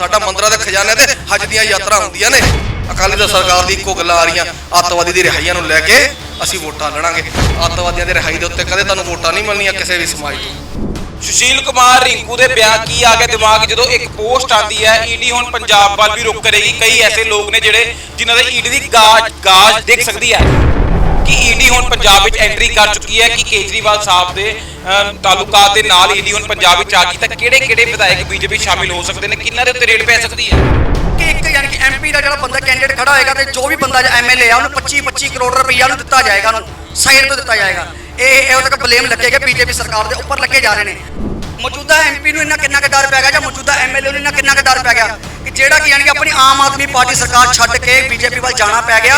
ਸਾਡਾ ਮੰਦਰਾਂ ਦੇ ਖਜ਼ਾਨੇ ਤੇ ਹਜ ਦੀਆਂ ਯਾਤਰਾ ਹੁੰਦੀਆਂ ਨੇ। ਅਕਾਲੀ ਦਲ ਸਰਕਾਰ ਦੀ ਇੱਕੋ ਗੱਲਾਂ ਆ ਰਹੀਆਂ ਅੱਤਵਾਦੀ ਦੀ ਰਿਹਾਈਆਂ ਨੂੰ ਲੈ ਕੇ ਅਸੀਂ ਵੋਟਾਂ ਲੜਾਂਗੇ। ਅੱਤਵਾਦੀਆਂ ਦੀ ਰਿਹਾਈ ਦੇ ਉੱਤੇ ਕਦੇ ਤੁਹਾਨੂੰ ਵੋਟਾਂ ਨਹੀਂ ਮਿਲਣੀਆਂ ਕਿਸੇ ਵੀ ਸਮਾਜ ਤੋਂ। ਸੁਸ਼ੀਲ ਕੁਮਾਰ ਰਿੰਕੂ ਦੇ ਬਿਆਨ ਕੀ ਆ ਗਿਆ ਦਿਮਾਗ ਜਦੋਂ ਇੱਕ ਪੋਸਟ ਆਂਦੀ ਹੈ, ਈਡੀ ਹੁਣ ਪੰਜਾਬ ਵੱਲ ਵੀ ਰੁਕ ਕਰੇਗੀ ਕਈ ਐਸੇ ਲੋਕ ਨੇ ਜਿਹੜੇ ਜਿਨ੍ਹਾਂ ਦੇ ਈਡੀ ਦੀ ਗਾਜ ਗਾਜ ਦੇਖ ਸਕਦੀ ਹੈ। ਕਿ ਈਡੀ ਹੁਣ ਪੰਜਾਬ ਵਿੱਚ ਐਂਟਰੀ ਕਰ ਚੁੱਕੀ ਹੈ ਕਿ ਕੇਜਰੀਵਾਲ ਸਾਹਿਬ ਦੇ ਤਾਲੁਕਾਤ ਦੇ ਨਾਲ ਈਡੀ ਹੁਣ ਪੰਜਾਬ ਵਿੱਚ ਆ ਗਈ ਤਾਂ ਕਿਹੜੇ ਕਿਹੜੇ ਵਿਧਾਇਕ ਬੀਜੇਪੀ ਸ਼ਾਮਿਲ ਹੋ ਸਕਦੇ ਨੇ? ਕਿੰਨਾਂ ਦੇ ਉੱਤੇ ਰੇਡ ਪੈ ਸਕਦੀ ਹੈ? ਕਿ ਇੱਕ ਯਾਨੀ ਕਿ ਐਮਪੀ ਦਾ ਜਿਹੜਾ ਬੰਦਾ ਕੈਂਡੀਡੇਟ ਖੜਾ ਹੋਏਗਾ ਤੇ ਜੋ ਵੀ ਬੰਦਾ ਐਮਐਲਏ ਆ, ਉਹਨੂੰ 25 25 ਕਰੋੜ ਰੁਪਈਆ ਨੂੰ ਦਿੱਤਾ ਜਾਏਗਾ, ਉਹਨੂੰ ਸਾਈਡ ਤੋਂ ਦਿੱਤਾ ਜਾਏਗਾ। ਇਹ ਇਹੋ ਤੱਕ ਬਲੇਮ ਲੱਗੇਗਾ ਬੀਜੇਪੀ ਸਰਕਾਰ ਦੇ ਉੱਪਰ ਲੱਗੇ ਜਾ ਰਹੇ ਨੇ। ਮੌਜੂਦਾ ਐਮਪੀ ਨੂੰ ਇੰਨਾ ਕਿੰਨਾ ਕੁ ਡਰ ਪੈ ਗਿਆ ਜਾਂ ਮੌਜੂਦਾ ਐਮਐਲਏ ਨੂੰ ਇੰਨਾ ਕਿੰਨਾ ਕੁ ਡਰ ਪੈ ਗਿਆ ਕਿ ਜਿਹੜਾ ਕਿ ਯਾਨੀ ਕਿ ਆਪਣੀ ਆਮ ਆਦਮੀ ਪਾਰਟੀ ਸਰਕਾਰ ਛੱਡ ਕੇ ਬੀਜੇਪੀ ਵੱਲ ਜਾਣਾ ਪੈ ਗਿਆ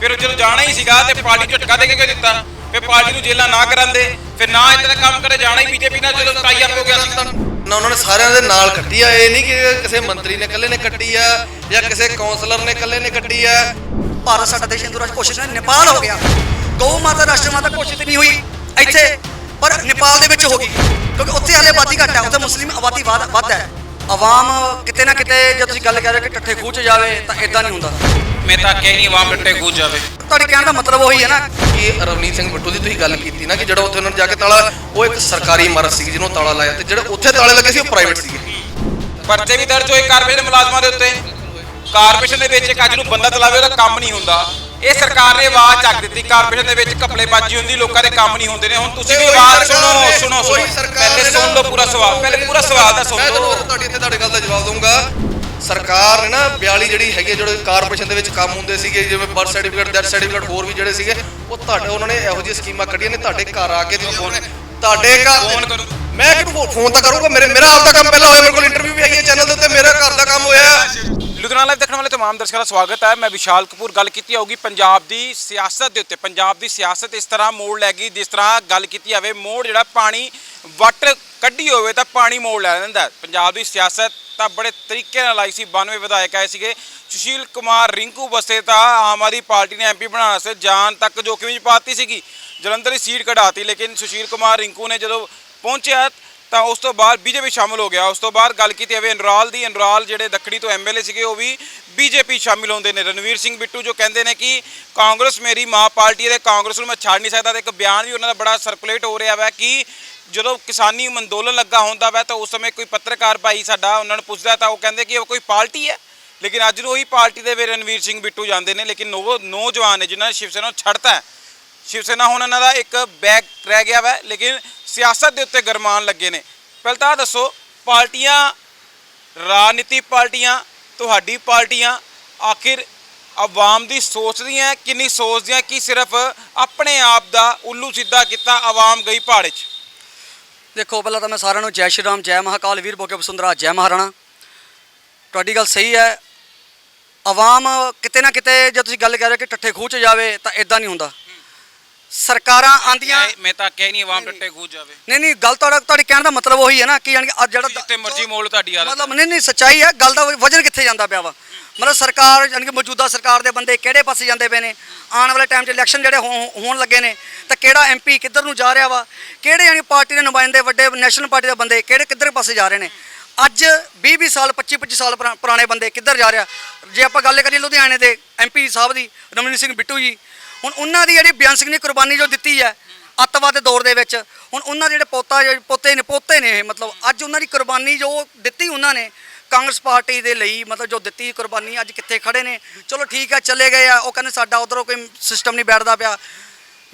ਫਿਰ ਉਹ ਜਦੋਂ ਜਾਣਾ ਹੀ ਸੀਗਾ ਤੇ ਪਾਰਟੀ ਨੂੰ ਝਟਕਾ ਦੇ ਕੇ ਕਿਉਂ ਦਿੱਤਾ? ਫਿਰ ਪਾਰਟੀ ਨੂੰ ਜੇਲਾਂ ਨਾ ਕਰਾਂਦੇ ਫਿਰ ਨਾ ਇਦਾਂ ਦਾ ਕੰਮ ਕਰੇ ਜਾਣਾ ਹੀ ਬੀਜੇਪੀ ਨਾਲ ਜਦੋਂ ਟਾਈ ਅਪ ਹੋ ਗਿਆ ਸੀ ਤਾਂ। ਨਾ ਉਹਨਾਂ ਨੇ ਸਾਰਿਆਂ ਦੇ ਨਾਲ ਕੱਟੀ ਆ ਇਹ ਨਹੀਂ ਕਿ ਕਿਸੇ ਮੰਤਰੀ ਨੇ ਇਕੱਲੇ ਨੇ ਕੱਟੀ ਆ ਜਾਂ ਕਿਸੇ ਕਾਉਂਸਲਰ ਨੇ ਇਕੱਲੇ ਨੇ ਕੱਟੀ ਆ। ਭਾਰਤ ਸਾਡਾ ਦੇਸ਼ ਹਿੰਦੂ ਰਾਸ਼ਟਰ ਘੋਸ਼ਿਤ ਹੈ ਨੇਪਾਲ ਹੋ ਗਿਆ। ਗਊ ਮਾਤਾ ਰਾਸ਼ਟਰ ਮਾਤਾ ਘੋਸ਼ਿਤ ਨਹੀਂ ਹੋਈ ਇੱਥੇ ਪਰ ਨੇਪਾਲ ਦੇ ਵਿੱਚ ਹੋ ਗਈ। ਕਿਉਂਕਿ ਉੱਥੇ ਹਲੇ ਆਬਾਦੀ ਘੱਟ ਹੈ ਉੱਥੇ ਮੁਸਲਿਮ ਆਬਾਦੀ ਵੱਧ ਵੱਧ ਹੈ। ਆਵਾਮ ਕਿਤੇ ਨਾ ਕਿਤੇ ਜੇ ਤੁਸੀਂ ਗੱਲ ਕਰ ਰਹੇ ਹੋ ਕਿ ਟੱਠੇ ਖੂਹ ਚ ਜਾਵੇ ਤਾਂ ਇਦਾਂ ਨਹੀਂ ਹੁੰਦਾ। ਮੈਂ ਤਾਂ ਕਹਿ ਨਹੀਂ ਆਵਾਮ ਰੱਟੇ ਖੂਜ ਜਾਵੇ। ਤੁਹਾਡੇ ਕਹਿਣ ਦਾ ਮਤਲਬ ਉਹੀ ਹੈ ਨਾ ਕਿ ਰਵਨੀਤ ਸਿੰਘ ਬਿੱਟੂ ਦੀ ਤੁਸੀਂ ਗੱਲ ਕੀਤੀ ਨਾ ਕਿ ਜਿਹੜਾ ਉੱਥੇ ਉਹਨਾਂ ਨੇ ਜਾ ਕੇ ਤਾਲਾ ਉਹ ਇੱਕ ਸਰਕਾਰੀ ਇਮਾਰਤ ਸੀ ਜਿਹਨੂੰ ਤਾਲਾ ਲਾਇਆ ਤੇ ਜਿਹੜੇ ਉੱਥੇ ਤਾਲੇ ਲੱਗੇ ਸੀ ਉਹ ਪ੍ਰਾਈਵੇਟ ਸੀਗੇ। ਪਰਚੇ ਵੀ ਦਰਜ ਹੋਏ ਕਾਰਪੋਰੇਸ਼ਨ ਮੁਲਾਜ਼ਮਾਂ ਦੇ ਉੱਤੇ। ਕਾਰਪੋਰੇਸ਼ਨ ਦੇ ਵਿੱਚ ਇੱਕ ਅੱਜ ਨੂੰ ਬੰਦਾ ਚਲਾਵੇ ਉਹਦਾ ਕੰਮ ਨਹੀਂ ਹੁੰਦਾ। ਇਹ ਸਰਕਾਰ ਨੇ ਆਵਾਜ਼ ਚੱਕ ਦਿੱਤੀ ਕਾਰਪੋਰੇਸ਼ਨ ਦੇ ਵਿੱਚ ਘਪਲੇਬਾਜ਼ੀ ਹੁੰਦੀ ਲੋਕਾਂ ਦੇ ਕੰਮ ਨਹੀਂ ਹੁੰਦੇ ਨੇ। ਹੁਣ ਤੁਸੀਂ ਵੀ ਆਵਾਜ਼ ਸੁਣੋ ਸੁਣੋ ਸੁਣੋ। ਪਹਿਲੇ ਸੁਣ ਲਓ ਪੂਰਾ ਸਵਾਲ ਪਹਿਲੇ ਪੂਰਾ ਸਵਾਲ ਤਾਂ ਸੁਣ ਮੈਂ ਲਓ ਤੁਹਾਡੀ ਇੱਥੇ ਤੁਹਾਡੀ ਗੱਲ ਦਾ ਜਵਾਬ ਦਊਂਗਾ। ਸਰਕਾਰ ਨੇ ਨਾ 42 ਜਿਹੜੀ ਹੈਗੀ ਜਿਹੜੇ ਕਾਰਪੋਰੇਸ਼ਨ ਦੇ ਵਿੱਚ ਕੰਮ ਹੁੰਦੇ ਸੀਗੇ ਜਿਵੇਂ ਬਰਥ ਸਰਟੀਫਿਕੇਟ ਡੈਥ ਸਰਟੀਫਿਕੇਟ ਹੋਰ ਵੀ ਜਿਹੜੇ ਸੀਗੇ ਉਹ ਤੁਹਾਡੇ ਉਹਨਾਂ ਨੇ ਇਹੋ ਜਿਹੀ ਸਕੀਮਾਂ ਕੱਢੀਆਂ ਨੇ ਤੁਹਾਡੇ ਘਰ ਆ ਕੇ ਤੁਹਾਡੇ ਘਰ। ਮੈਂ ਕਿਹਨੂੰ ਫੋਨ ਤਾਂ ਕਰੂੰਗਾ ਮੇਰੇ ਮੇਰਾ ਆਪ ਦਾ ਕੰਮ ਪਹਿਲਾਂ ਹੋਇਆ ਮੇਰੇ ਕੋਲ ਇੰਟਰਵਿਊ ਵੀ ਹੈਗੀ ਹੈ ਚੈਨਲ ਦੇ ਉੱਤੇ ਮੇਰਾ ਘਰ ਦਾ ਕੰਮ ਹੋਇਆ ਲੁਧਿਆਣਾ ਲਾਈਵ ਦੇਖਣ ਵਾਲੇ ਤਮਾਮ ਦਰਸ਼ਕਾਂ ਦਾ ਸਵਾਗਤ ਹੈ। ਮੈਂ ਵਿਸ਼ਾਲ ਕਪੂਰ। ਗੱਲ ਕੀਤੀ ਹੋਊਗੀ ਪੰਜਾਬ ਦੀ ਸਿਆਸਤ ਦੇ ਉੱਤੇ। ਪੰਜਾਬ ਦੀ ਸਿਆਸਤ ਇਸ ਤਰ੍ਹਾਂ ਮੋੜ ਲੈ ਗਈ, ਜਿਸ ਤਰ੍ਹਾਂ ਗੱਲ ਕੀਤੀ ਜਾਵੇ ਮੋੜ ਜਿਹੜਾ ਪਾਣੀ ਵੱਟ ਕੱਢੀ ਹੋਵੇ ਤਾਂ ਪਾਣੀ ਮੋੜ ਲੈ ਲੈਂਦਾ ਪੰਜਾਬ ਦੀ ਸਿਆਸਤ ਤਾਂ ਬੜੇ ਤਰੀਕੇ ਨਾਲ ਆਈ ਸੀ। 92 ਵਿਧਾਇਕ ਆਏ ਸੀਗੇ। ਸੁਸ਼ੀਲ ਕੁਮਾਰ ਰਿੰਕੂ ਬਸੇ ਤਾਂ ਆਮ ਆਦਮੀ ਪਾਰਟੀ ਨੇ ਐਮਪੀ ਬਣਾਉਣ ਵਾਸਤੇ ਜਾਨ ਤੱਕ ਜੋਖਿਮ ਵਿੱਚ ਪਾਤੀ ਸੀਗੀ। ਜਲੰਧਰ ਦੀ ਸੀਟ ਕਢਾਤੀ ਲੇਕਿਨ ਸੁਸ਼ੀਲ ਕੁਮਾਰ ਰਿੰਕੂ ਨੇ ਜਦੋਂ ਪਹੁੰਚਿਆ ਤਾਂ ਉਸ ਤੋਂ ਬਾਅਦ ਬੀਜੇਪੀ ਸ਼ਾਮਲ ਹੋ ਗਿਆ। ਉਸ ਤੋਂ ਬਾਅਦ ਗੱਲ ਕੀਤੀ ਜਾਵੇ ਅਨਰਾਲ ਦੀ। ਅਨਰਾਲ ਜਿਹੜੇ ਦੱਖਣੀ ਤੋਂ ਐਮਐਲਏ ਸੀਗੇ, ਉਹ ਵੀ ਬੀਜੇਪੀ ਸ਼ਾਮਿਲ ਹੁੰਦੇ ਨੇ। ਰਣਵੀਰ ਸਿੰਘ ਬਿੱਟੂ ਜੋ ਕਹਿੰਦੇ ਨੇ ਕਿ ਕਾਂਗਰਸ ਮੇਰੀ ਮਾਂ ਪਾਰਟੀ ਹੈ ਤੇ ਕਾਂਗਰਸ ਨੂੰ ਮੈਂ ਛੱਡ ਨਹੀਂ ਸਕਦਾ ਤੇ ਇੱਕ ਬਿਆਨ ਵੀ ਉਹਨਾਂ ਦਾ ਬੜਾ ਸਰਕੂਲੇਟ ਹੋ ਰਿਹਾ ਵਾ ਕਿ ਜਦੋਂ ਕਿਸਾਨੀ ਅੰਦੋਲਨ ਲੱਗਾ ਹੁੰਦਾ ਵਾ ਤਾਂ ਉਸ ਸਮੇਂ ਕੋਈ ਪੱਤਰਕਾਰ ਭਾਈ ਸਾਡਾ ਉਹਨਾਂ ਨੂੰ ਪੁੱਛਦਾ ਤਾਂ ਉਹ ਕਹਿੰਦੇ ਕਿ ਉਹ ਕੋਈ ਪਾਰਟੀ ਹੈ। ਲੇਕਿਨ ਅੱਜ ਨੂੰ ਉਹੀ ਪਾਰਟੀ ਦੇ ਵੀ ਰਣਵੀਰ ਸਿੰਘ ਬਿੱਟੂ ਜਾਂਦੇ ਨੇ। ਲੇਕਿਨ ਉਹ ਨੌਜਵਾਨ ਨੇ ਜਿਨ੍ਹਾਂ ਨੇ ਸ਼ਿਵ ਸੈਨਾ ਨੂੰ ਛੱਡਤਾ ਸ਼ਿਵ ਸੈਨਾ ਹੁਣ ਇਹਨਾਂ ਦਾ ਇੱਕ ਬੈਗ ਰਹਿ ਗਿਆ ਵਾ, ਲੇਕਿਨ ਸਿਆਸਤ ਦੇ ਉੱਤੇ ਗਰਮਾਨ ਲੱਗੇ ਨੇ। ਪਹਿਲਾਂ ਤਾਂ ਦੱਸੋ, ਪਾਰਟੀਆਂ, ਰਾਜਨੀਤੀ ਪਾਰਟੀਆਂ, ਤੁਹਾਡੀ ਪਾਰਟੀਆਂ, ਆਖਿਰ ਆਵਾਮ ਦੀ ਸੋਚਦੀਆਂ ਕਿੰਨੀ ਸੋਚਦੀਆਂ ਕਿ ਸਿਰਫ ਆਪਣੇ ਆਪ ਦਾ ਉੱਲੂ ਸਿੱਧਾ ਕੀਤਾ ਆਵਾਮ ਗਈ ਪਹਾੜੇ 'ਚ ਦੇਖੋ, ਪਹਿਲਾਂ ਤਾਂ ਮੈਂ ਸਾਰਿਆਂ ਨੂੰ ਜੈ ਸ਼੍ਰੀ ਰਾਮ, ਜੈ ਮਹਾਕਾਲ, ਵੀਰ ਬੋਕੇ ਬਸੁੰਦਰਾ ਜੈ ਮਹਾਰਾਣਾ। ਤੁਹਾਡੀ ਗੱਲ ਸਹੀ ਹੈ। ਆਵਾਮ ਕਿਤੇ ਨਾ ਕਿਤੇ, ਜੇ ਤੁਸੀਂ ਗੱਲ ਕਰ ਰਹੇ ਹੋ ਕਿ ਟੱਠੇ ਖੂਹ ਚ ਜਾਵੇ, ਤਾਂ ਇਦਾਂ ਨਹੀਂ ਹੁੰਦਾ। ਸਰਕਾਰਾਂ ਆਂਦੀਆਂ ਮੈਂ- ਮੈਂ ਤਾਂ ਕਹਿ ਨਹੀਂ ਆਵਾਮ ਡੱਟੇ ਖੂਜ ਜਾਵੇ। ਨਹੀਂ ਨਹੀਂ ਗੱਲ ਤੁਹਾਡਾ ਤੁਹਾਡੇ ਕਹਿਣ ਦਾ ਮਤਲਬ ਉਹੀ ਹੈ ਨਾ ਕਿ ਯਾਨੀ ਕਿ ਅੱਜ ਜਿਹੜਾ ਜਿੱਤੇ ਮਰਜ਼ੀ ਮੋਲ ਤੁਹਾਡੀ ਹਾਲਤ ਮਤਲਬ ਨਹੀਂ ਨਹੀਂ ਸੱਚਾਈ ਹੈ ਗੱਲ ਦਾ ਵਜਨ ਕਿੱਥੇ ਜਾਂਦਾ ਪਿਆ ਵਾ? ਮਤਲਬ ਸਰਕਾਰ ਯਾਨੀ ਕਿ ਮੌਜੂਦਾ ਸਰਕਾਰ ਦੇ ਬੰਦੇ ਕਿਹੜੇ ਪਾਸੇ ਜਾਂਦੇ ਪਏ ਨੇ? ਆਉਣ ਵਾਲੇ ਟਾਈਮ 'ਚ ਇਲੈਕਸ਼ਨ ਜਿਹੜੇ ਹੋ- ਹੋਣ ਲੱਗੇ ਨੇ ਤਾਂ ਕਿਹੜਾ ਐਮਪੀ ਕਿੱਧਰ ਨੂੰ ਜਾ ਰਿਹਾ ਵਾ? ਕਿਹੜੇ ਯਾਨੀ ਪਾਰਟੀ ਦੇ ਨੁਮਾਇੰਦੇ ਵੱਡੇ ਨੈਸ਼ਨਲ ਪਾਰਟੀ ਦੇ ਬੰਦੇ ਕਿਹੜੇ ਕਿੱਧਰ ਪਾਸੇ ਜਾ ਰਹੇ ਨੇ? ਅੱਜ 20 20 ਸਾਲ 25 25 ਸਾਲ ਪੁਰਾ- ਪੁਰਾਣੇ ਬੰਦੇ ਕਿੱਧਰ ਜਾ ਰਿਹਾ? ਜੇ ਆਪਾਂ ਗੱਲ ਕਰੀਏ ਲੁਧਿਆਣੇ ਦੇ ਐਮਪੀ ਸਾਹਿਬ ਦੀ ਰਮਨੀਤ ਸਿੰਘ ਬਿੱਟੂ ਜੀ ਹੁਣ ਉਹਨਾਂ ਦੀ ਜਿਹੜੀ ਬਿਆਨ ਸਿੰਘ ਨੇ ਕੁਰਬਾਨੀ ਜੋ ਦਿੱਤੀ ਹੈ, ਅੱਤਵਾਦ ਦੇ ਦੌਰ ਦੇ ਵਿੱਚ, ਹੁਣ ਉਹਨਾਂ ਦੇ ਜਿਹੜੇ ਪੋਤਾ ਜਿਹੜੇ ਪੋਤੇ ਨੇ ਪੋਤੇ ਨੇ ਇਹ, ਮਤਲਬ ਅੱਜ ਉਹਨਾਂ ਦੀ ਕੁਰਬਾਨੀ ਜੋ ਦਿੱਤੀ ਉਹਨਾਂ ਨੇ, ਕਾਂਗਰਸ ਪਾਰਟੀ ਦੇ ਲਈ, ਮਤਲਬ ਜੋ ਦਿੱਤੀ ਕੁਰਬਾਨੀ ਅੱਜ ਕਿੱਥੇ ਖੜੇ ਨੇ, ਚਲੋ ਠੀਕ ਹੈ, ਚਲੇ ਗਏ ਆ, ਉਹ ਕਹਿੰਦੇ ਸਾਡਾ ਉਧਰੋਂ ਕੋਈ ਸਿਸਟਮ ਨਹੀਂ ਬੈਠਦਾ ਪਿਆ।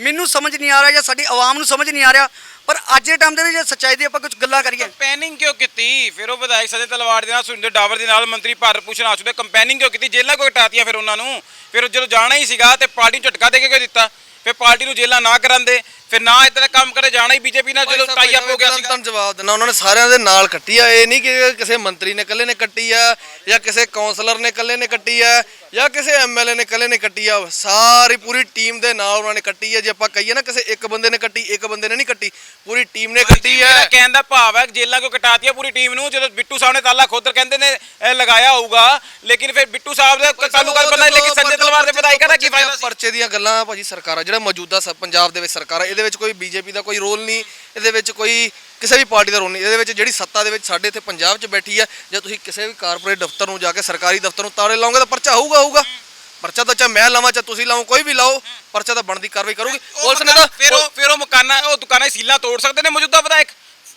ਮੈਨੂੰ ਸਮਝ ਨਹੀਂ ਆ ਰਿਹਾ ਜਾਂ ਸਾਡੀ ਆਵਾਮ ਨੂੰ ਸਮਝ ਨਹੀਂ ਆ ਰਿਹਾ, ਪਰ ਅੱਜ ਦੇ ਟਾਈਮ ਦੇ ਵਿੱਚ ਜੇ ਸੱਚਾਈ ਦੀ ਆਪਾਂ ਕੁਝ ਗੱਲਾਂ ਕਰੀਏ। ਕੰਪੈਨਿੰਗ ਕਿਉਂ ਕੀਤੀ? ਫਿਰ ਉਹ ਵਿਧਾਇਕ ਸਜੇ ਤਲਵਾੜ ਦੇ ਨਾਲ, ਸੁਰਿੰਦਰ ਡਾਵਰ ਦੇ ਨਾਲ, ਮੰਤਰੀ ਭਾਰਤ ਭੂਸ਼ਣ ਆਸ਼ੂ ਦੇ ਕੰਪੈਨਿੰਗ ਕਿਉਂ ਕੀਤੀ? ਜੇਲ੍ਹਾਂ ਕਿਉਂ ਹਟਾਤੀਆਂ ਫਿਰ ਉਹਨਾਂ ਨੂੰ? ਫਿਰ ਉਹ ਜਦੋਂ ਜਾਣਾ ਹੀ ਸੀਗਾ ਤੇ ਪਾਰਟੀ ਨੂੰ ਝਟਕਾ ਦੇ ਕੇ ਕਿਉਂ ਦਿੱਤਾ? ਫਿਰ ਪਾਰਟੀ ਨੂੰ ਜੇਲ੍ਹਾਂ ਨਾ ਕਰਾਂਦੇ ਫਿਰ ਨਾ ਇਦਾਂ ਦਾ ਕੰਮ ਕਰੇ ਜਾਣਾ ਹੀ ਬੀਜੇਪੀ ਨਾਲ ਜਦੋਂ ਟਾਈ ਅਪ ਹੋ ਗਿਆ ਸੀਗਾ। ਤੁਹਾਨੂੰ ਜਵਾਬ ਦਿੰਦਾ ਉਹਨਾਂ ਨੇ ਸਾਰਿਆਂ ਦੇ ਨਾਲ ਕੱਟੀ ਆ ਇਹ ਨਹੀਂ ਕਿ ਕਿਸੇ ਮੰਤਰੀ ਨੇ ਇਕੱਲੇ ਨੇ ਕੱਟੀ ਆ ਜਾਂ ਕਿਸੇ ਕਾਉਂਸਲਰ ਨੇ ਇਕੱਲੇ ਨੇ ਕੱਟੀ ਆ ਜਾਂ ਕਿਸੇ ਐਮਐਲਏ ਨੇ ਇਕੱਲੇ ਨੇ ਕੱਟੀ ਆ ਸਾਰੀ ਪੂਰੀ ਟੀਮ ਦੇ ਨਾਲ ਉਹਨਾਂ ਨੇ ਕੱਟੀ ਆ ਜੇ ਆਪਾਂ ਕਹੀਏ ਨਾ ਕਿਸੇ ਇੱਕ ਬੰਦੇ ਨੇ ਕੱਟੀ ਇੱਕ ਬੰਦੇ ਨੇ ਨਹੀਂ ਕੱਟੀ ਪੂਰੀ ਟੀਮ ਨੇ ਕੱਟੀ ਆ। ਕਹਿਣ ਦਾ ਭਾਵ ਹੈ ਕਿ ਜੇਲ੍ਹਾਂ ਕਿਉਂ ਕਟਾਤੀਆਂ ਪੂਰੀ ਟੀਮ ਨੂੰ ਜਦੋਂ ਬਿੱਟੂ ਸਾਹਿਬ ਨੇ ਤਾਲਾ ਖੋਦਰ ਕਹਿੰਦੇ ਨੇ ਲਗਾਇਆ ਹੋਊਗਾ ਲੇਕਿਨ ਫਿਰ ਬਿੱਟੂ ਸਾਹਿਬ ਦੇ ਤਾਲੁਕਾਤ ਬੰਦਾ ਲੇਕਿਨ ਸੰਜੇ ਤਲਵਾਰ ਦੇ ਵਿਧਾਇਕ ਦਾ ਕੀ ਫਾਇਦਾ ਸੀ? ਪਰਚੇ ਦੀਆਂ ਗੱਲਾਂ ਭਾਜੀ ਸਰਕਾਰਾਂ ਜਿਹੜਾ ਮੌਜੂਦਾ ਸ- ਪੰਜਾਬ ਦੇ ਵਿੱਚ ਸਰਕਾਰ ਹੈ ਇਹਦੇ ਵਿੱਚ ਕੋਈ ਬੀਜੇਪੀ ਦਾ ਕੋਈ ਰੋਲ ਨਹੀਂ ਇਹਦੇ ਵਿੱਚ ਕੋਈ ਕਿਸੇ ਵੀ ਪਾਰਟੀ ਦਾ ਰੋਲ ਨਹੀਂ। ਇਹਦੇ ਵਿੱਚ ਜਿਹੜੀ ਸੱਤਾ ਦੇ ਵਿੱਚ ਸਾਡੇ ਇੱਥੇ ਪੰਜਾਬ 'ਚ ਬੈਠੀ ਹੈ ਜੇ ਤੁਸੀਂ ਕਿਸੇ ਵੀ ਕਾਰਪੋਰੇਟ ਦਫ਼ਤਰ ਨੂੰ ਜਾ ਕੇ ਸਰਕਾਰੀ ਦਫ਼ਤਰ ਨੂੰ ਤਾਲੇ ਲਾਓਗੇ ਤਾਂ ਪਰਚਾ ਹੋਊਗਾ ਹੋਊਗਾ। ਪਰਚਾ ਤਾਂ ਚਾਹੇ ਮੈਂ ਲਾਵਾਂ ਚਾਹੇ ਤੁਸੀਂ ਲਾਓ ਕੋਈ ਵੀ ਲਾਓ ਪਰਚਾ ਤਾਂ ਬਣਦੀ ਕਾਰਵਾਈ ਕਰੂਗੀ। ਪੁਲਿਸ ਨੇ ਤਾਂ ਫਿਰ ਉਹ ਫਿਰ ਉਹ ਮਕਾਨਾਂ ਉਹ ਦੁਕਾਨਾਂ ਸੀਲਾਂ ਤੋੜ ਸਕਦੇ ਨੇ ਮੌਜੂਦਾ ਵਿਧਾਇਕ।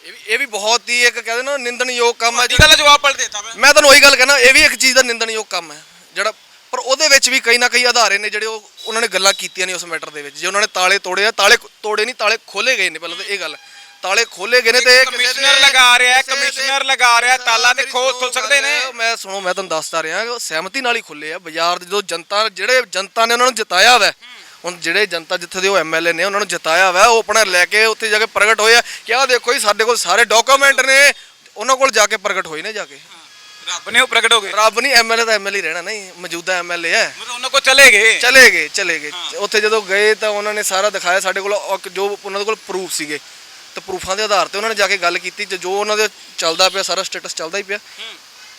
ਇਹ ਵੀ ਇਹ ਵੀ ਬਹੁਤ ਹੀ ਇੱਕ ਕਹਿੰਦੇ ਨਾ ਨਿੰਦਣਯੋਗ ਕੰਮ ਹੈ ਅੱਜ ਕੱਲ੍ਹ ਜਵਾਬ ਪਲਟ ਦੇਤਾ ਮੈਂ। ਮੈਂ ਤੁਹਾਨੂੰ ਉਹੀ ਗੱਲ ਕਹਿਣਾ ਇਹ ਵੀ ਇੱਕ ਚੀਜ਼ ਦਾ ਨਿੰਦਣਯੋਗ ਕੰਮ ਹੈ ਜਿਹੜਾ ਪਰ ਉਹਦੇ ਵਿੱਚ ਵੀ ਕਈ ਨਾ ਕਈ ਆਧਾਰੇ ਨੇ ਜਿਹੜੇ ਉਹ ਉਹਨਾਂ ਨੇ ਗੱਲਾਂ ਕੀਤੀਆਂ ਨੇ ਉਸ ਮੈਟਰ ਦੇ ਵਿੱਚ। ਜੇ ਉਹਨਾਂ ਨੇ ਤਾਲੇ ਤੋੜੇ ਆ ਤਾਲੇ ਤੋੜੇ ਨਹੀਂ ਤਾਲੇ ਖੋਲੇ ਗਏ ਨੇ ਪਹਿਲਾਂ ਤਾਂ ਇਹ ਗੱਲ। ਤਾਲੇ ਖੋਲੇ ਗਏ ਨੇ ਤੇ ਕਮਿਸ਼ਨਰ ਲਗਾ ਰਿਹਾ ਕਮਿਸ਼ਨਰ ਲਗਾ ਰਿਹਾ ਤਾਲਾ ਤੇ ਖੋਲ ਖੁੱਲ ਸਕਦੇ ਨੇ। ਮੈਂ ਸੁਣੋ ਮੈਂ ਤੁਹਾਨੂੰ ਦੱਸਦਾ ਰਿਹਾ ਸਹਿਮਤੀ ਨਾਲ ਹੀ ਖੁੱਲੇ ਆ। ਬਾਜ਼ਾਰ ਦੇ ਜਦੋਂ ਜਨਤਾ ਜਿਹੜੇ ਜਨਤਾ ਨੇ ਉਹਨਾਂ ਨੂੰ ਜਿਤਾਇਆ ਵਾ ਹੁਣ ਜਿਹੜੇ ਜਨਤਾ ਜਿੱਥੇ ਦੇ ਉਹ ਐਮਐਲਏ ਨੇ ਉਹਨਾਂ ਨੂੰ ਜਿਤਾਇਆ ਵਾ ਉਹ ਆਪਣਾ ਲੈ ਕੇ ਉੱਥੇ ਜਾ ਕੇ ਪ੍ਰਗਟ ਹੋਏ ਆ। ਕਿ ਆਹ ਦੇਖੋ ਜੀ ਸਾਡੇ ਕੋਲ ਸਾਰੇ ਡਾਕੂਮੈਂਟ ਨੇ ਉਹਨਾਂ ਕੋਲ ਜਾ ਕੇ ਪ੍ਰਗਟ ਹੋਏ ਨੇ ਜਾ ਕੇ। ਰੱਬ ਨੇ ਉਹ ਪ੍ਰਗਟ ਹੋ ਗਏ। ਰੱਬ ਨਹੀਂ ਐਮਐਲਏ ਤਾਂ ਐਮਐਲਏ ਰਹਿਣਾ ਨਹੀਂ ਮੌਜੂਦਾ ਐਮਐਲਏ ਹੈ। ਮਤਲਬ ਉਹਨਾਂ ਕੋ ਚਲੇ ਗਏ। ਚਲੇ ਗਏ ਚਲੇ ਗਏ। ਉੱਥੇ ਜਦੋਂ ਗਏ ਤਾਂ ਉਹਨਾਂ ਨੇ ਸਾਰਾ ਦਿਖਾਇਆ ਸਾਡੇ ਕੋਲ ਜੋ ਉਹਨਾਂ ਦੇ ਕੋਲ ਪ੍ਰੂਫ ਸੀਗੇ। ਤੇ ਪ੍ਰੂਫਾਂ ਦੇ ਆਧਾਰ ਤੇ ਉਹਨਾਂ ਨੇ ਜਾ ਕੇ ਗੱਲ ਕੀਤੀ ਤੇ ਜੋ ਉਹਨਾਂ ਦੇ ਚੱਲਦਾ ਪਿਆ ਸਾਰਾ ਸਟੇਟਸ ਚੱਲਦਾ ਹੀ ਪਿਆ।